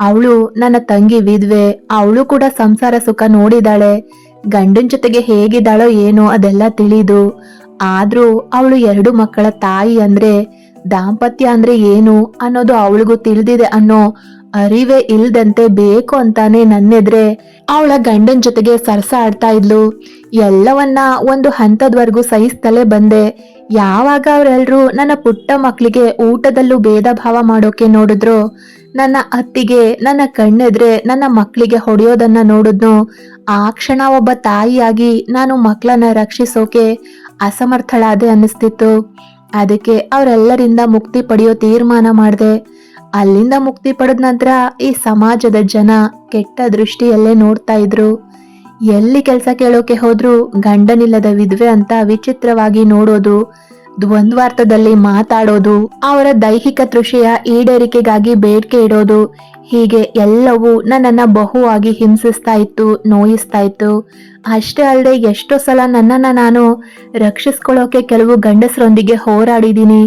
ಅವಳು ನನ್ನ ತಂಗಿ ವಿದ್ವೆ ಅವಳು ಕೂಡ ಸಂಸಾರ ಸುಖ ನೋಡಿದಾಳೆ. ಗಂಡನ ಜೊತೆಗೆ ಹೇಗಿದ್ದಾಳೋ ಏನೋ ಅದೆಲ್ಲ ತಿಳಿದು. ಆದರೂ ಅವಳು ಎರಡು ಮಕ್ಕಳ ತಾಯಿ ಅಂದ್ರೆ ದಾಂಪತ್ಯ ಅಂದ್ರೆ ಏನು ಅನ್ನೋದು ಅವಳಿಗೂ ತಿಳಿದಿದೆ ಅನ್ನೋ ಅರಿವೇ ಇಲ್ದಂತೆ ಬೇಕು ಅಂತಾನೆ ನನ್ನೆದ್ರೆ ಅವಳ ಗಂಡನ್ ಜೊತೆಗೆ ಸರಸ ಆಡ್ತಾ ಇದ್ಲು. ಎಲ್ಲವನ್ನ ಒಂದು ಹಂತದವರೆಗೂ ಸಹಿಸ್ತಲೇ ಬಂದೆ. ಯಾವಾಗ ಅವರೆಲ್ಲರೂ ನನ್ನ ಪುಟ್ಟ ಮಕ್ಕಳಿಗೆ ಊಟದಲ್ಲೂ ಭೇದ ಭಾವ ಮಾಡೋಕೆ ನೋಡಿದ್ರು, ನನ್ನ ಅತ್ತಿಗೆ, ನನ್ನ ಕಣ್ಣೆದ್ರೆ ನನ್ನ ಮಕ್ಕಳಿಗೆ ಹೊಡೆಯೋದನ್ನ ನೋಡಿದ್ನು, ಆ ಕ್ಷಣ ಒಬ್ಬ ತಾಯಿಯಾಗಿ ನಾನು ಮಕ್ಕಳನ್ನ ರಕ್ಷಿಸೋಕೆ ಅಸಮರ್ಥಳಾದೆ ಅನ್ನಿಸ್ತಿತ್ತು. ಅದಕ್ಕೆ ಅವರೆಲ್ಲರಿಂದ ಮುಕ್ತಿ ಪಡೆಯೋ ತೀರ್ಮಾನ ಮಾಡಿದೆ. ಅಲ್ಲಿಂದ ಮುಕ್ತಿ ಪಡೆದ ನಂತರ ಈ ಸಮಾಜದ ಜನ ಕೆಟ್ಟ ದೃಷ್ಟಿಯಲ್ಲೇ ನೋಡ್ತಾ ಇದ್ರು. ಎಲ್ಲಿ ಕೆಲಸ ಕೇಳೋಕೆ ಹೋದ್ರು ಗಂಡನಿಲ್ಲದ ವಿಧವೆ ಅಂತ ವಿಚಿತ್ರವಾಗಿ ನೋಡೋದು, ದ್ವಂದ್ವಾರ್ಥದಲ್ಲಿ ಮಾತಾಡೋದು, ಅವರ ದೈಹಿಕ ತೃಷಿಯ ಈಡೇರಿಕೆಗಾಗಿ ಬೇಡಿಕೆ ಇಡೋದು, ಹೀಗೆ ಎಲ್ಲವೂ ನನ್ನನ್ನ ಬಹುವಾಗಿ ಹಿಂಸಿಸ್ತಾ ಇತ್ತು, ನೋಯಿಸ್ತಾ ಇತ್ತು. ಅಷ್ಟೇ ಅಲ್ಲದೆ ಎಷ್ಟೋ ಸಲ ನನ್ನನ್ನ ನಾನು ರಕ್ಷಿಸ್ಕೊಳ್ಳೋಕೆ ಕೆಲವು ಗಂಡಸರೊಂದಿಗೆ ಹೋರಾಡಿದ್ದೀನಿ.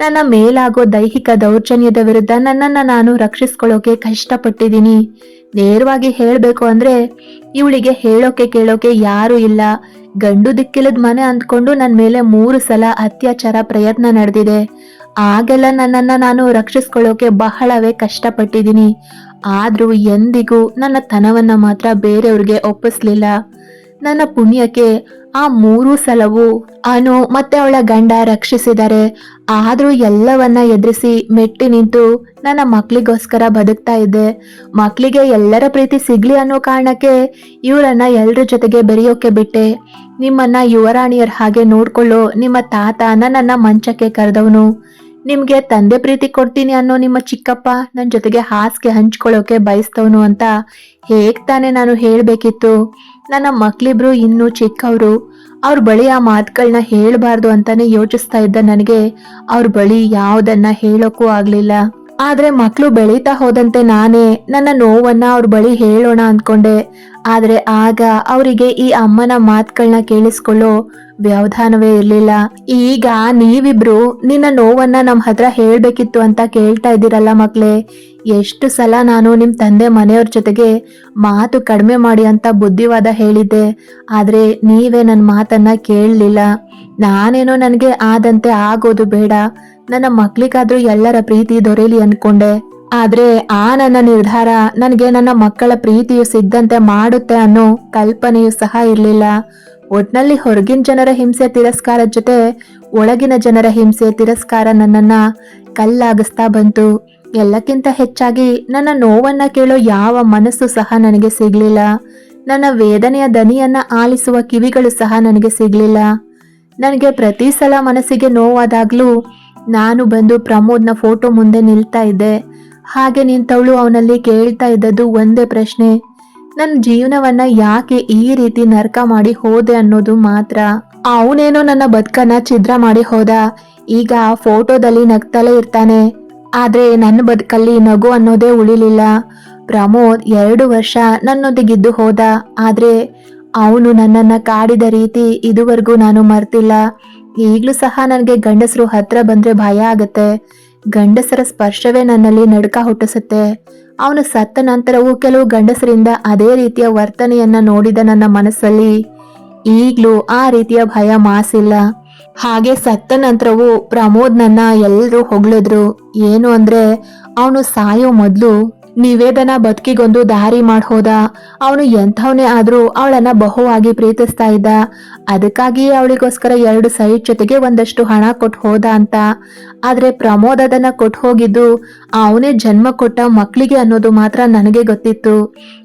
ನನ್ನ ಮೇಲಾಗೋ ದೈಹಿಕ ದೌರ್ಜನ್ಯದ ವಿರುದ್ಧ ನನ್ನನ್ನ ನಾನು ರಕ್ಷಿಸ್ಕೊಳ್ಳೋಕೆ ಕಷ್ಟಪಟ್ಟಿದ್ದೀನಿ. ನೇರವಾಗಿ ಹೇಳಬೇಕು ಅಂದ್ರೆ, ಇವಳಿಗೆ ಹೇಳೋಕೆ ಕೇಳೋಕೆ ಯಾರು ಇಲ್ಲ. ಗಂಡು ದಿಕ್ಕಿಲ್ಲದ ಮನೆ ಅಂದ್ಕೊಂಡು ನನ್ನ ಮೇಲೆ ಮೂರು ಸಲ ಅತ್ಯಾಚಾರ ಪ್ರಯತ್ನ ನಡೆದಿದೆ. ಆಗೆಲ್ಲ ನನ್ನನ್ನ ನಾನು ರಕ್ಷಿಸ್ಕೊಳ್ಳೋಕೆ ಬಹಳವೇ ಕಷ್ಟಪಟ್ಟಿದ್ದೀನಿ. ಆದರೂ ಎಂದಿಗೂ ನನ್ನ ತನವನ್ನು ಮಾತ್ರ ಬೇರೆಯವ್ರಿಗೆ ಒಪ್ಪಿಸ್ಲಿಲ್ಲ. ನನ್ನ ಪುಣ್ಯಕ್ಕೆ ಆ ಮೂರು ಸಲವು ಅನು ಮತ್ತೆ ಅವಳ ಗಂಡ ರಕ್ಷಿಸಿದ್ದಾರೆ ಆದ್ರೂ ಎಲ್ಲವನ್ನ ಎದುರಿಸಿ ಮೆಟ್ಟಿ ನಿಂತು ನನ್ನ ಮಕ್ಳಿಗೋಸ್ಕರ ಬದುಕ್ತಾ ಇದ್ದೆ. ಮಕ್ಕಳಿಗೆ ಎಲ್ಲರ ಪ್ರೀತಿ ಸಿಗ್ಲಿ ಅನ್ನೋ ಕಾರಣಕ್ಕೆ ಇವರನ್ನ ಎಲ್ಲರ ಜೊತೆಗೆ ಬೆರೆಯೋಕೆ ಬಿಟ್ಟೆ. ನಿಮ್ಮನ್ನ ಯುವರಾಣಿಯರ ಹಾಗೆ ನೋಡ್ಕೊಳ್ಳೋ ನಿಮ್ಮ ತಾತ ನನ್ನ ಮಂಚಕ್ಕೆ ಕರೆದವನು. ನಿಮಗೆ ತಂದೆ ಪ್ರೀತಿ ಕೊಡ್ತೀನಿ ಅನ್ನೋ ನಿಮ್ಮ ಚಿಕ್ಕಪ್ಪ ನನ್ನ ಜೊತೆಗೆ ಹಾಸಿಗೆ ಹಂಚ್ಕೊಳ್ಳೋಕೆ ಬಯಸ್ತವನು ಅಂತ ಹೇಗ್ ತಾನೇ ನಾನು ಹೇಳ್ಬೇಕಿತ್ತು. ನನ್ನ ಮಕ್ಳಿಬ್ರು ಇನ್ನೂ ಚಿಕ್ಕವರು, ಅವ್ರ ಬಳಿ ಆ ಮಾತುಗಳನ್ನ ಹೇಳಬಾರ್ದು ಅಂತಾನೆ ಯೋಚಿಸ್ತಾ ಇದ್ದ ನನಗೆ, ಅವ್ರ ಬಳಿ ಯಾವುದನ್ನ ಹೇಳೋಕ್ಕೂ ಆಗ್ಲಿಲ್ಲ. ಆದ್ರೆ ಮಕ್ಕಳು ಬೆಳೀತಾ ಹೋದಂತೆ ನಾನೇ ನನ್ನ ನೋವನ್ನ ಅವ್ರ ಬಳಿ ಹೇಳೋಣ ಅಂದ್ಕೊಂಡೆ ಆದ್ರೆ ಆಗ ಅವರಿಗೆ ಈ ಅಮ್ಮನ ಮಾತುಗಳನ್ನ ಕೇಳಿಸ್ಕೊಳ್ಳೋ ವ್ಯವಧಾನವೇ ಇರ್ಲಿಲ್ಲ. ಈಗ ನೀವಿಬ್ರು ನಿನ್ನ ನೋವನ್ನ ನಮ್ಮ ಹತ್ರ ಹೇಳ್ಬೇಕಿತ್ತು ಅಂತ ಕೇಳ್ತಾ ಇದ್ದೀರಲ್ಲ ಮಕ್ಳೇ. ಎಷ್ಟು ಸಲ ನಾನು ನಿಮ್ ತಂದೆ ಮನೆಯವ್ರ ಜೊತೆಗೆ ಮಾತು ಕಡಿಮೆ ಮಾಡಿ ಅಂತ ಬುದ್ಧಿವಾದ ಹೇಳಿದ್ದೆ. ಆದ್ರೆ ನೀವೇ ನನ್ನ ಮಾತನ್ನ ಕೇಳಲಿಲ್ಲ. ನಾನೇನೋ ನನಗೆ ಆದಂತೆ ಆಗೋದು ಬೇಡ. ನನ್ನ ಮಕ್ಳಿಗಾದ್ರೂ ಎಲ್ಲರ ಪ್ರೀತಿ ದೊರೆಯಲಿ ಅನ್ಕೊಂಡೆ. ಆದ್ರೆ ಆ ನನ್ನ ನಿರ್ಧಾರ ನನಗೆ ನನ್ನ ಮಕ್ಕಳ ಪ್ರೀತಿಯು ಸಿದ್ದಂತೆ ಮಾಡುತ್ತೆ ಅನ್ನೋ ಕಲ್ಪನೆಯು ಸಹ ಇರಲಿಲ್ಲ. ಒಟ್ನಲ್ಲಿ ಹೊರಗಿನ ಜನರ ಹಿಂಸೆ ತಿರಸ್ಕಾರದ ಜೊತೆ ಒಳಗಿನ ಜನರ ಹಿಂಸೆ ತಿರಸ್ಕಾರ ನನ್ನನ್ನ ಕಲ್ಲಾಗಿಸ್ತಾ ಬಂತು. ಎಲ್ಲಕ್ಕಿಂತ ಹೆಚ್ಚಾಗಿ ನನ್ನ ನೋವನ್ನ ಕೇಳೋ ಯಾವ ಮನಸ್ಸು ಸಹ ನನಗೆ ಸಿಗ್ಲಿಲ್ಲ. ನನ್ನ ವೇದನೆಯ ದನಿಯನ್ನ ಆಲಿಸುವ ಕಿವಿಗಳು ಸಹ ನನಗೆ ಸಿಗ್ಲಿಲ್ಲ. ನನಗೆ ಪ್ರತಿ ಸಲ ಮನಸ್ಸಿಗೆ ನೋವಾದಾಗ್ಲೂ ನಾನು ಬಂದು ಪ್ರಮೋದ್ನ ಫೋಟೋ ಮುಂದೆ ನಿಲ್ತಾ ಇದ್ದೆ. ಹಾಗೆ ನಿಂತವಳು ಅವನಲ್ಲಿ ಕೇಳ್ತಾ ಇದ್ದದ್ದು ಒಂದೇ ಪ್ರಶ್ನೆ. ನನ್ನ ಜೀವನವನ್ನ ಯಾಕೆ ಈ ರೀತಿ ನರ್ಕ ಮಾಡಿ ಹೋದೆ ಅನ್ನೋದು ಮಾತ್ರ. ಅವನೇನೋ ನನ್ನ ಬದುಕನ್ನ ಛಿದ್ರ ಮಾಡಿ ಹೋದ. ಈಗ ಫೋಟೋದಲ್ಲಿ ನಗ್ತಲೇ ಇರ್ತಾನೆ. ಆದ್ರೆ ನನ್ನ ಬದುಕಲ್ಲಿ ನಗು ಅನ್ನೋದೇ ಉಳಿಲಿಲ್ಲ. ಪ್ರಮೋದ್ ಎರಡು ವರ್ಷ ನನ್ನೊಂದಿಗಿದ್ದು ಹೋದ. ಆದ್ರೆ ಅವನು ನನ್ನನ್ನ ಕಾಡಿದ ರೀತಿ ಇದುವರೆಗೂ ನಾನು ಮರ್ತಿಲ್ಲ. ಈಗ್ಲೂ ಸಹ ನನಗೆ ಗಂಡಸರು ಹತ್ರ ಬಂದ್ರೆ ಭಯ ಆಗತ್ತೆ. ಗಂಡಸರ ಸ್ಪರ್ಶವೇ ನನ್ನಲ್ಲಿ ನಡುಕ ಹುಟ್ಟಿಸುತ್ತೆ. ಅವನು ಸತ್ತ ನಂತರವೂ ಕೆಲವು ಗಂಡಸರಿಂದ ಅದೇ ರೀತಿಯ ವರ್ತನೆಯನ್ನ ನೋಡಿದ ನನ್ನ ಮನಸ್ಸಲ್ಲಿ ಈಗಲೂ ಆ ರೀತಿಯ ಭಯ ಮಾಸಿಲ್ಲ. ಹಾಗೆ ಸತ್ತ ನಂತರವೂ ಪ್ರಮೋದ್ ನನ್ನ ಎಲ್ಲರೂ ಹೊಗಳಿದ್ರು. ಏನು ಅಂದ್ರೆ, ಅವನು ಸಾಯೋ ಮೊದಲು ನಿವೇದನ ಬದುಕಿಗೊಂದು ದಾರಿ ಮಾಡಿ ಹೋದ. ಅವನು ಎಂಥವನೇ ಆದರೂ ಅವಳನ್ನ ಬಹುವಾಗಿ ಪ್ರೀತಿಸ್ತಾ ಇದ್ದ. ಅದಕ್ಕಾಗಿಯೇ ಅವಳಿಗೋಸ್ಕರ ಎರಡು ಸೈಟ್ ಜೊತೆಗೆ ಒಂದಷ್ಟು ಹಣ ಕೊಟ್ಟು ಹೋದ ಅಂತ. ಆದ್ರೆ ಪ್ರಮೋದ್ ಅದನ್ನ ಕೊಟ್ಟು ಹೋಗಿದ್ದು ಅವನೇ ಜನ್ಮ ಕೊಟ್ಟ ಮಕ್ಕಳಿಗೆ ಅನ್ನೋದು ಮಾತ್ರ ನನಗೆ ಗೊತ್ತಿತ್ತು.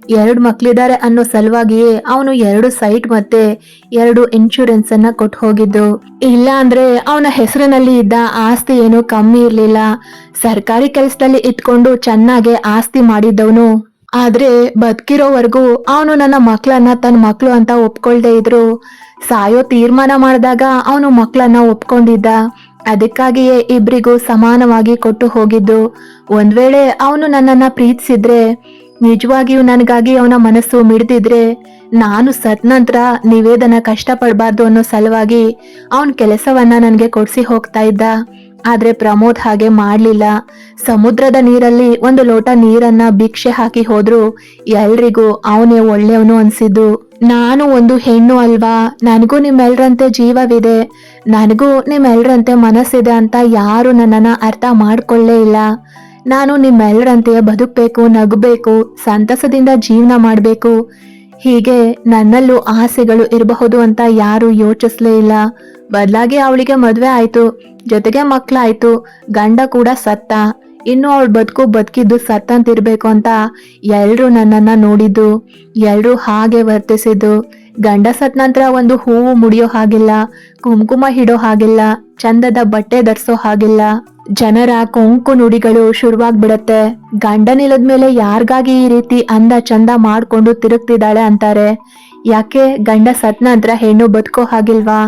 ಎರಡು ಮಕ್ಕಳಿದ್ದಾರೆ ಅನ್ನೋ ಸಲುವಾಗಿಯೇ ಅವನು ಎರಡು ಸೈಟ್ ಮತ್ತೆ ಎರಡು ಇನ್ಶೂರೆನ್ಸ್ ಅನ್ನ ಕೊಟ್ಟು ಹೋಗಿದ್ದು. ಇಲ್ಲ ಅಂದ್ರೆ ಅವನ ಹೆಸರಿನಲ್ಲಿ ಇದ್ದ ಆಸ್ತಿ ಏನು ಕಮ್ಮಿ ಇರಲಿಲ್ಲ. ಸರ್ಕಾರಿ ಕೆಲಸದಲ್ಲಿ ಇಟ್ಕೊಂಡು ಚೆನ್ನಾಗೆ ಆಸ್ತಿ ಮಾಡಿದ್ದವನು. ಆದ್ರೆ ಬದುಕಿರೋವರೆಗೂ ಅವನು ನನ್ನ ಮಕ್ಕಳನ್ನ ತನ್ನ ಮಕ್ಕಳು ಅಂತ ಒಪ್ಕೊಳ್ದೇ ಇದ್ರು. ಸಾಯೋ ತೀರ್ಮಾನ ಮಾಡಿದಾಗ ಅವನು ಮಕ್ಕಳನ್ನ ಒಪ್ಕೊಂಡಿದ್ದ. ಅದಕ್ಕಾಗಿಯೇ ಇಬ್ರಿಗೂ ಸಮಾನವಾಗಿ ಕೊಟ್ಟು ಹೋಗಿದ್ದು. ಒಂದ್ ವೇಳೆ ಅವನು ನನ್ನನ್ನ ಪ್ರೀತಿಸಿದ್ರೆ, ನಿಜವಾಗಿಯೂ ನನಗಾಗಿ ಅವನ ಮನಸ್ಸು ಮಿಡ್ದಿದ್ರೆ, ನಾನು ಸತ್ ನಂತರ ನಿವೇದನ ಕಷ್ಟಪಡಬಾರ್ದು ಅನ್ನೋ ಸಲುವಾಗಿ ಅವನ ಕೆಲಸವನ್ನ ನನಗೆ ಕೊಡ್ಸಿ ಹೋಗ್ತಾ ಇದ್ದ. ಆದ್ರೆ ಪ್ರಮೋದ್ ಹಾಗೆ ಮಾಡ್ಲಿಲ್ಲ. ಸಮುದ್ರದ ನೀರಲ್ಲಿ ಒಂದು ಲೋಟ ನೀರನ್ನ ಭಿಕ್ಷೆ ಹಾಕಿ ಹೋದ್ರು. ಎಲ್ರಿಗೂ ಅವನೇ ಒಳ್ಳೆಯವನು ಅನ್ಸಿದ್ದು. ನಾನು ಒಂದು ಹೆಣ್ಣು ಅಲ್ವಾ? ನನಗೂ ನಿಮ್ಮೆಲ್ರಂತೆ ಜೀವವಿದೆ. ನನಗೂ ನಿಮ್ಮೆಲ್ರಂತೆ ಮನಸ್ಸಿದೆ ಅಂತ ಯಾರು ನನ್ನನ್ನ ಅರ್ಥ ಮಾಡ್ಕೊಳ್ಳೇ ಇಲ್ಲ. ನಾನು ನಿಮ್ಮೆಲ್ಲರಂತೆ ಬದುಕಬೇಕು, ನಗಬೇಕು, ಸಂತಸದಿಂದ ಜೀವನ ಮಾಡಬೇಕು. ಹೀಗೆ ನನ್ನಲ್ಲೂ ಆಸೆಗಳು ಇರಬಹುದು ಅಂತ ಯಾರು ಯೋಚಿಸ್ಲೇ ಇಲ್ಲ. ಬದಲಾಗಿ ಅವಳಿಗೆ ಮದುವೆ ಆಯ್ತು, ಜೊತೆಗೆ ಮಕ್ಳಾಯ್ತು, ಗಂಡ ಕೂಡ ಸತ್ತ. ಇನ್ನು ಅವಳು ಬದುಕು ಬದುಕಿದ್ದು ಸತ್ತಂತಿರ್ಬೇಕು ಅಂತ ಎಲ್ಲರೂ ನನ್ನನ್ನ ನೋಡಿದ್ದು ಎಲ್ಲರೂ ಹಾಗೆ ವರ್ತಿಸಿದ್ದು. ಗಂಡ ಸತ್ ನಂತರ ಒಂದು ಹೂವು ಮುಡಿಯೋ ಹಾಗಿಲ್ಲ, ಕುಂಕುಮ ಹಿಡೋ ಹಾಗಿಲ್ಲ, ಚಂದದ ಬಟ್ಟೆ ಧರಿಸೋ ಹಾಗಿಲ್ಲ. ಜನರ ಕೊಂಕು ನುಡಿಗಳು ಶುರುವಾಗ್ಬಿಡತ್ತೆ. ಗಂಡನಿಲ್ಲದ ಮೇಲೆ ಯಾರಿಗಾಗಿ ಈ ರೀತಿ ಅಂದ ಚಂದ ಮಾಡ್ಕೊಂಡು ತಿರುಗ್ತಿದ್ದಾಳೆ ಅಂತಾರೆ. ಯಾಕೆ ಗಂಡ ಸತ್ ನಂತರ ಹೆಣ್ಣು ಬದುಕೋ ಹಾಗಿಲ್ವಾ?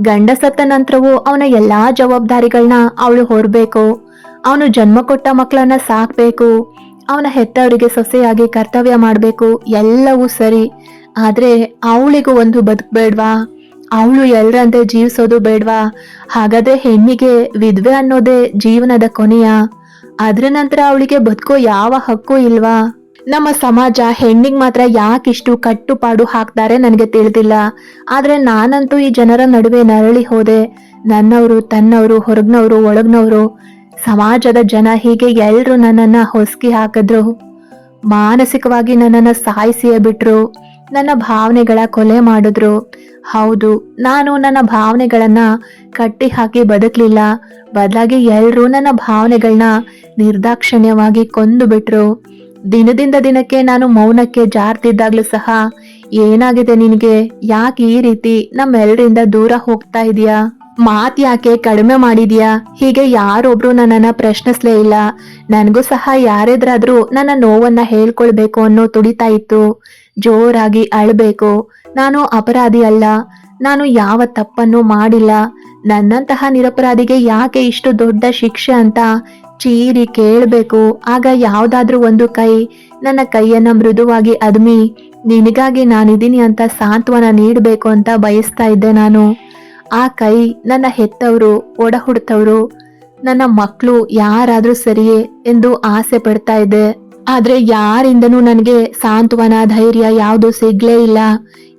ಗಂಡ ಸತ್ತ ನಂತರವೂ ಅವನ ಎಲ್ಲಾ ಜವಾಬ್ದಾರಿಗಳನ್ನ ಅವಳು ಹೊರಬೇಕು. ಅವನು ಜನ್ಮ ಕೊಟ್ಟ ಮಕ್ಕಳನ್ನ ಸಾಕ್ಬೇಕು. ಅವನ ಹೆತ್ತವರಿಗೆ ಸೊಸೆಯಾಗಿ ಕರ್ತವ್ಯ ಮಾಡಬೇಕು. ಎಲ್ಲವೂ ಸರಿ. ಆದ್ರೆ ಅವಳಿಗೂ ಒಂದು ಬದುಕು ಬೇಡ್ವಾ? ಅವಳು ಎಲ್ಲರಂತೆ ಜೀವಿಸೋದು ಬೇಡ್ವಾ? ಹಾಗಾದ್ರೆ ಹೆಣ್ಣಿಗೆ ವಿಧವೆ ಅನ್ನೋದೇ ಜೀವನದ ಕೊನೆಯ? ಅದ್ರ ನಂತರ ಅವಳಿಗೆ ಬದುಕೋ ಯಾವ ಹಕ್ಕು ಇಲ್ವಾ? ನಮ್ಮ ಸಮಾಜ ಹೆಣ್ಣಿಗೆ ಮಾತ್ರ ಯಾಕಿಷ್ಟು ಕಟ್ಟುಪಾಡು ಹಾಕ್ತಾರೆ ನನಗೆ ತಿಳಿದಿಲ್ಲ. ಆದ್ರೆ ನಾನಂತೂ ಈ ಜನರ ನಡುವೆ ನರಳಿ ಹೋದೆ. ನನ್ನವರು, ತನ್ನವರು, ಹೊರಗ್ನವರು, ಒಳಗ್ನವರು. ಸಮಾಜದ ಜನ ಹೀಗೆ ಎಲ್ಲರೂ ನನ್ನನ್ನ ಹೊಸ್ಕಿ ಹಾಕಿದ್ರು. ಮಾನಸಿಕವಾಗಿ ನನ್ನನ್ನ ಸಾಯಿಸಿಯೇ ಬಿಟ್ರು. ನನ್ನ ಭಾವನೆಗಳ ಕೊಲೆ ಮಾಡಿದ್ರು. ಹೌದು, ನಾನು ನನ್ನ ಭಾವನೆಗಳನ್ನ ಕಟ್ಟಿ ಹಾಕಿ ಬದುಕಲಿಲ್ಲ. ಬದಲಾಗಿ ಎಲ್ಲರೂ ನನ್ನ ಭಾವನೆಗಳನ್ನ ನಿರ್ದಾಕ್ಷಿಣ್ಯವಾಗಿ ಕೊಂದು ಬಿಟ್ರು ದಿನದಿಂದ ದಿನಕ್ಕೆ ನಾನು ಮೌನಕ್ಕೆ ಜಾರ್ತಿದ್ದಾಗ್ಲೂ ಸಹ ಏನಾಗಿದೆ ನಿನಗೆ? ಯಾಕೆ ಈ ರೀತಿ ನಮ್ಮೆಲ್ಲರಿಂದ ದೂರ ಹೋಗ್ತಾ ಇದೀಯಾ? ಮಾತ್ ಯಾಕೆ ಕಡಿಮೆ ಮಾಡಿದ್ಯಾ? ಹೀಗೆ ಯಾರೊಬ್ರು ನನ್ನನ್ನ ಪ್ರಶ್ನಿಸ್ಲೇ ಇಲ್ಲ. ನನಗೂ ಸಹ ಯಾರೆದ್ರಾದ್ರೂ ನನ್ನ ನೋವನ್ನ ಹೇಳ್ಕೊಳ್ಬೇಕು ಅನ್ನೋ ತುಡಿತಾ ಇತ್ತು. ಜೋರಾಗಿ ಅಳಬೇಕು. ನಾನು ಅಪರಾಧಿ ಅಲ್ಲ. ನಾನು ಯಾವ ತಪ್ಪನ್ನು ಮಾಡಿಲ್ಲ. ನನ್ನಂತಹ ನಿರಪರಾಧಿಗೆ ಯಾಕೆ ಇಷ್ಟು ದೊಡ್ಡ ಶಿಕ್ಷೆ ಅಂತ ಚೀರಿ ಕೇಳಬೇಕು. ಆಗ ಯಾವುದಾದ್ರೂ ಒಂದು ಕೈ, ನನ್ನ ಕೈಯನ್ನು ಮೃದುವಾಗಿ ಅದ್ಮಿ, ನಿನಗಾಗಿ ನಾನಿದ್ದೀನಿ ಅಂತ ಸಾಂತ್ವನ ನೀಡಬೇಕು ಅಂತ ಬಯಸ್ತಾ ಇದ್ದೆ ನಾನು. ಆ ಕೈ ನನ್ನ ಹೆತ್ತವರು ಒಡ ಹುಡ್ತವ್ರು ನನ್ನ ಮಕ್ಕಳು ಯಾರಾದರೂ ಸರಿಯೇ ಎಂದು ಆಸೆ ಪಡ್ತಾ ಇದ್ದೆ. ಆದ್ರೆ ಯಾರಿಂದನೂ ನನಗೆ ಸಾಂತ್ವನ, ಧೈರ್ಯ ಯಾವುದು ಸಿಗ್ಲೇ ಇಲ್ಲ.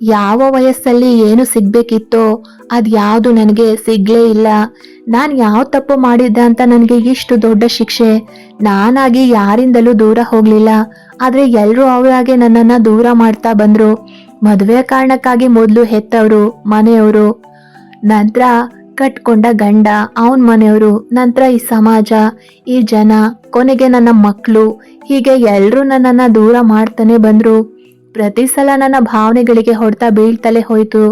ಯಾವ ವಯಸ್ಸಲ್ಲಿ ಏನು ಸಿಗ್ಬೇಕಿತ್ತೋ ಅದು ಯಾವುದು ನನಗೆ ಸಿಗ್ಲೇ ಇಲ್ಲ. ನಾನು ಯಾವ ತಪ್ಪು ಮಾಡಿದ್ದೆ ಅಂತ ನನಗೆ ಇಷ್ಟು ದೊಡ್ಡ ಶಿಕ್ಷೆ. ನಾನಾಗಿ ಯಾರಿಂದಲೂ ದೂರ ಹೋಗ್ಲಿಲ್ಲ. ಆದ್ರೆ ಎಲ್ಲರೂ ಅವರಾಗೆ ನನ್ನನ್ನ ದೂರ ಮಾಡ್ತಾ ಬಂದ್ರು. ಮದುವೆ ಕಾರಣಕ್ಕಾಗಿ ಮೊದಲು ಹೆತ್ತವರು, ಮನೆಯವರು. ನಂತರ ಕಟ್ಕೊಂಡ ಗಂಡ, ಅವನ ಮನೆಯವರು, ನಂತರ ಈ ಸಮಾಜ, ಈ ಜನ, ಕೊನೆಗೆ ನನ್ನ ಮಕ್ಕಳು ಹೀಗೆ ಎಲ್ಲರೂ ನನ್ನನ್ನ ದೂರ ಮಾಡ್ತಾನೆ ಬಂದರು. ಪ್ರತಿ ಸಲ ನನ್ನ ಭಾವನೆಗಳಿಗೆ ಹೊಡೆತ ಬೀಳ್ತಲೇ ಹೋಯಿತು.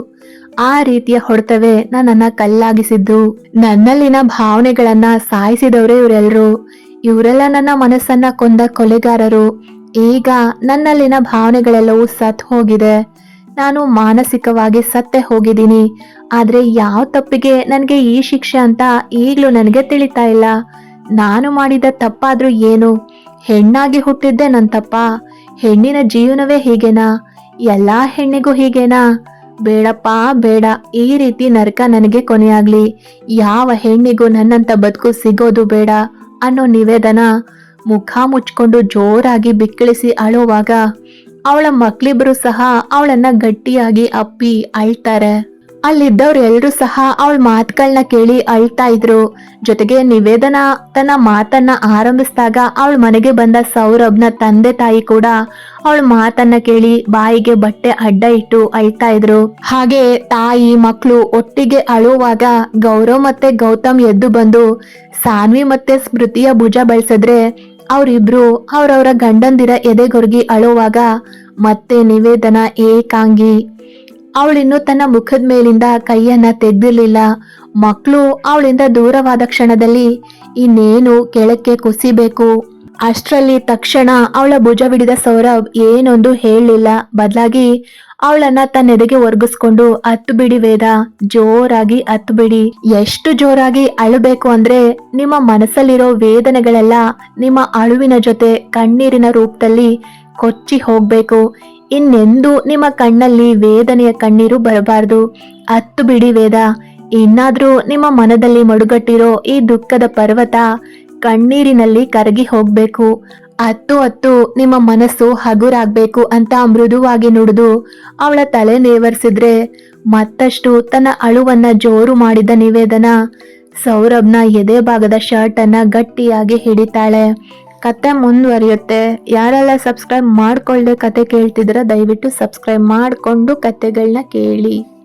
ಆ ರೀತಿಯ ಹೊಡೆತವೇ ನನ್ನನ್ನ ಕಲ್ಲಾಗಿಸಿದ್ದು. ನನ್ನಲ್ಲಿನ ಭಾವನೆಗಳನ್ನ ಸಾಯಿಸಿದವರೇ ಇವರೆಲ್ಲರೂ ಇವರೆಲ್ಲ ನನ್ನ ಮನಸ್ಸನ್ನ ಕೊಂದ ಕೊಲೆಗಾರರು. ಈಗ ನನ್ನಲ್ಲಿನ ಭಾವನೆಗಳೆಲ್ಲವೂ ಸತ್ ಹೋಗಿದೆ. ನಾನು ಮಾನಸಿಕವಾಗಿ ಸತ್ತೆ ಹೋಗಿದ್ದೀನಿ. ಆದ್ರೆ ಯಾವ ತಪ್ಪಿಗೆ ನನಗೆ ಈ ಶಿಕ್ಷೆ ಅಂತ ಈಗಲೂ ನನಗೆ ತಿಳಿತಾ ಇಲ್ಲ. ನಾನು ಮಾಡಿದ ತಪ್ಪಾದರೂ ಏನು? ಹೆಣ್ಣಾಗಿ ಹುಟ್ಟಿದ್ದೆ ನನ್ನ ತಪ್ಪ. ಹೆಣ್ಣಿನ ಜೀವನವೇ ಹೀಗೇನಾ? ಎಲ್ಲಾ ಹೆಣ್ಣಿಗೂ ಹೀಗೇನಾ? ಬೇಡಪ್ಪ, ಬೇಡ. ಈ ರೀತಿ ನರಕ ನನಗೆ ಕೊನೆಯಾಗ್ಲಿ. ಯಾವ ಹೆಣ್ಣಿಗೂ ನನ್ನಂತ ಬದುಕು ಸಿಗೋದು ಬೇಡ ಅನ್ನೋ ನಿವೇದನ ಮುಖ ಮುಚ್ಕೊಂಡು ಜೋರಾಗಿ ಬಿಕ್ಕಳಿಸಿ ಅಳುವಾಗ ಅವಳ ಮಕ್ಳಿಬ್ರು ಸಹ ಅವಳನ್ನ ಗಟ್ಟಿಯಾಗಿ ಅಪ್ಪಿ ಅಳ್ತಾರೆ. ಅಲ್ಲಿದ್ದವ್ರು ಎಲ್ರು ಸಹ ಅವಳ ಮಾತುಗಳನ್ನ ಕೇಳಿ ಅಳ್ತಾ ಇದ್ರು. ಜೊತೆಗೆ ನಿವೇದನ ತನ್ನ ಮಾತನ್ನ ಆರಂಭಿಸಿದಾಗ ಅವಳ ಮನೆಗೆ ಬಂದ ಸೌರಭ್ನ ತಂದೆ ತಾಯಿ ಕೂಡ ಅವಳ ಮಾತನ್ನ ಕೇಳಿ ಬಾಯಿಗೆ ಬಟ್ಟೆ ಅಡ್ಡ ಇಟ್ಟು ಅಳ್ತಾ ಇದ್ರು. ಹಾಗೆ ತಾಯಿ ಮಕ್ಕಳು ಒಟ್ಟಿಗೆ ಅಳುವಾಗ ಗೌರವ್ ಮತ್ತೆ ಗೌತಮ್ ಎದ್ದು ಬಂದು, ಸಾನ್ವಿ ಮತ್ತೆ ಸ್ಮೃತಿಯ ಭುಜ ಬೆಳೆಸಿದ್ರೆ ಅವರಿಬ್ರು ಅವ್ರವ್ರ ಗಂಡಂದಿರ ಎದೆಗೊರ್ಗಿ ಅಳುವಾಗ ಮತ್ತೆ ನಿವೇದನ ಏಕಾಂಗಿ. ಅವಳಿನ್ನು ತನ್ನ ಮುಖದ ಮೇಲಿಂದ ಕೈಯನ್ನ ತೆಗ್ದಿರ್ಲಿಲ್ಲ. ಮಕ್ಕಳು ಅವಳಿಂದ ದೂರವಾದ ಕ್ಷಣದಲ್ಲಿ ಇನ್ನೇನು ಕೆಳಕ್ಕೆ ಕುಸಿಬೇಕು? ಅಷ್ಟರಲ್ಲಿ ತಕ್ಷಣ ಅವಳ ಭುಜವಿಡಿದ ಸೌರಭ್ ಏನೊಂದು ಹೇಳಲಿಲ್ಲ. ಬದಲಾಗಿ ಅವಳನ್ನ ತನ್ನೆದೆಗೆ ಒರ್ಗಿಸ್ಕೊಂಡು ಹತ್ತು ಬಿಡಿ ವೇದ, ಜೋರಾಗಿ ಹತ್ತು ಬಿಡಿ. ಎಷ್ಟು ಜೋರಾಗಿ ಅಳಬೇಕು ಅಂದ್ರೆ ನಿಮ್ಮ ಮನಸ್ಸಲ್ಲಿರೋ ವೇದನೆಗಳೆಲ್ಲ ನಿಮ್ಮ ಅಳುವಿನ ಜೊತೆ ಕಣ್ಣೀರಿನ ರೂಪದಲ್ಲಿ ಕೊಚ್ಚಿ ಹೋಗ್ಬೇಕು. ಇನ್ನೆಂದೂ ನಿಮ್ಮ ಕಣ್ಣಲ್ಲಿ ವೇದನೆಯ ಕಣ್ಣೀರು ಬರಬಾರದು. ಹತ್ತು ಬಿಡಿ ವೇದ, ಇನ್ನಾದ್ರೂ ನಿಮ್ಮ ಮನದಲ್ಲಿ ಮಡುಗಟ್ಟಿರೋ ಈ ದುಃಖದ ಪರ್ವತ ಕಣ್ಣೀರಿನಲ್ಲಿ ಕರಗಿ ಹೋಗ್ಬೇಕು. ಅತ್ತು ಅತ್ತು ನಿಮ್ಮ ಮನಸ್ಸು ಹಗುರಾಗ್ಬೇಕು ಅಂತ ಮೃದುವಾಗಿ ನುಡಿದು ಅವಳ ತಲೆ ನೇವರ್ಸಿದ್ರೆ ಮತ್ತಷ್ಟು ತನ್ನ ಅಳುವನ್ನ ಜೋರು ಮಾಡಿದ ನಿವೇದನ ಸೌರಭ್ನ ಎದೆ ಭಾಗದ ಶರ್ಟ್ ಅನ್ನ ಗಟ್ಟಿಯಾಗಿ ಹಿಡಿತಾಳೆ. ಕತೆ ಮುಂದುವರಿಯುತ್ತೆ. ಯಾರೆಲ್ಲ ಸಬ್ಸ್ಕ್ರೈಬ್ ಮಾಡ್ಕೊಳ್ಳದೆ ಕತೆ ಕೇಳ್ತಿದ್ರ ದಯವಿಟ್ಟು ಸಬ್ಸ್ಕ್ರೈಬ್ ಮಾಡಿಕೊಂಡು ಕತೆಗಳನ್ನ ಕೇಳಿ.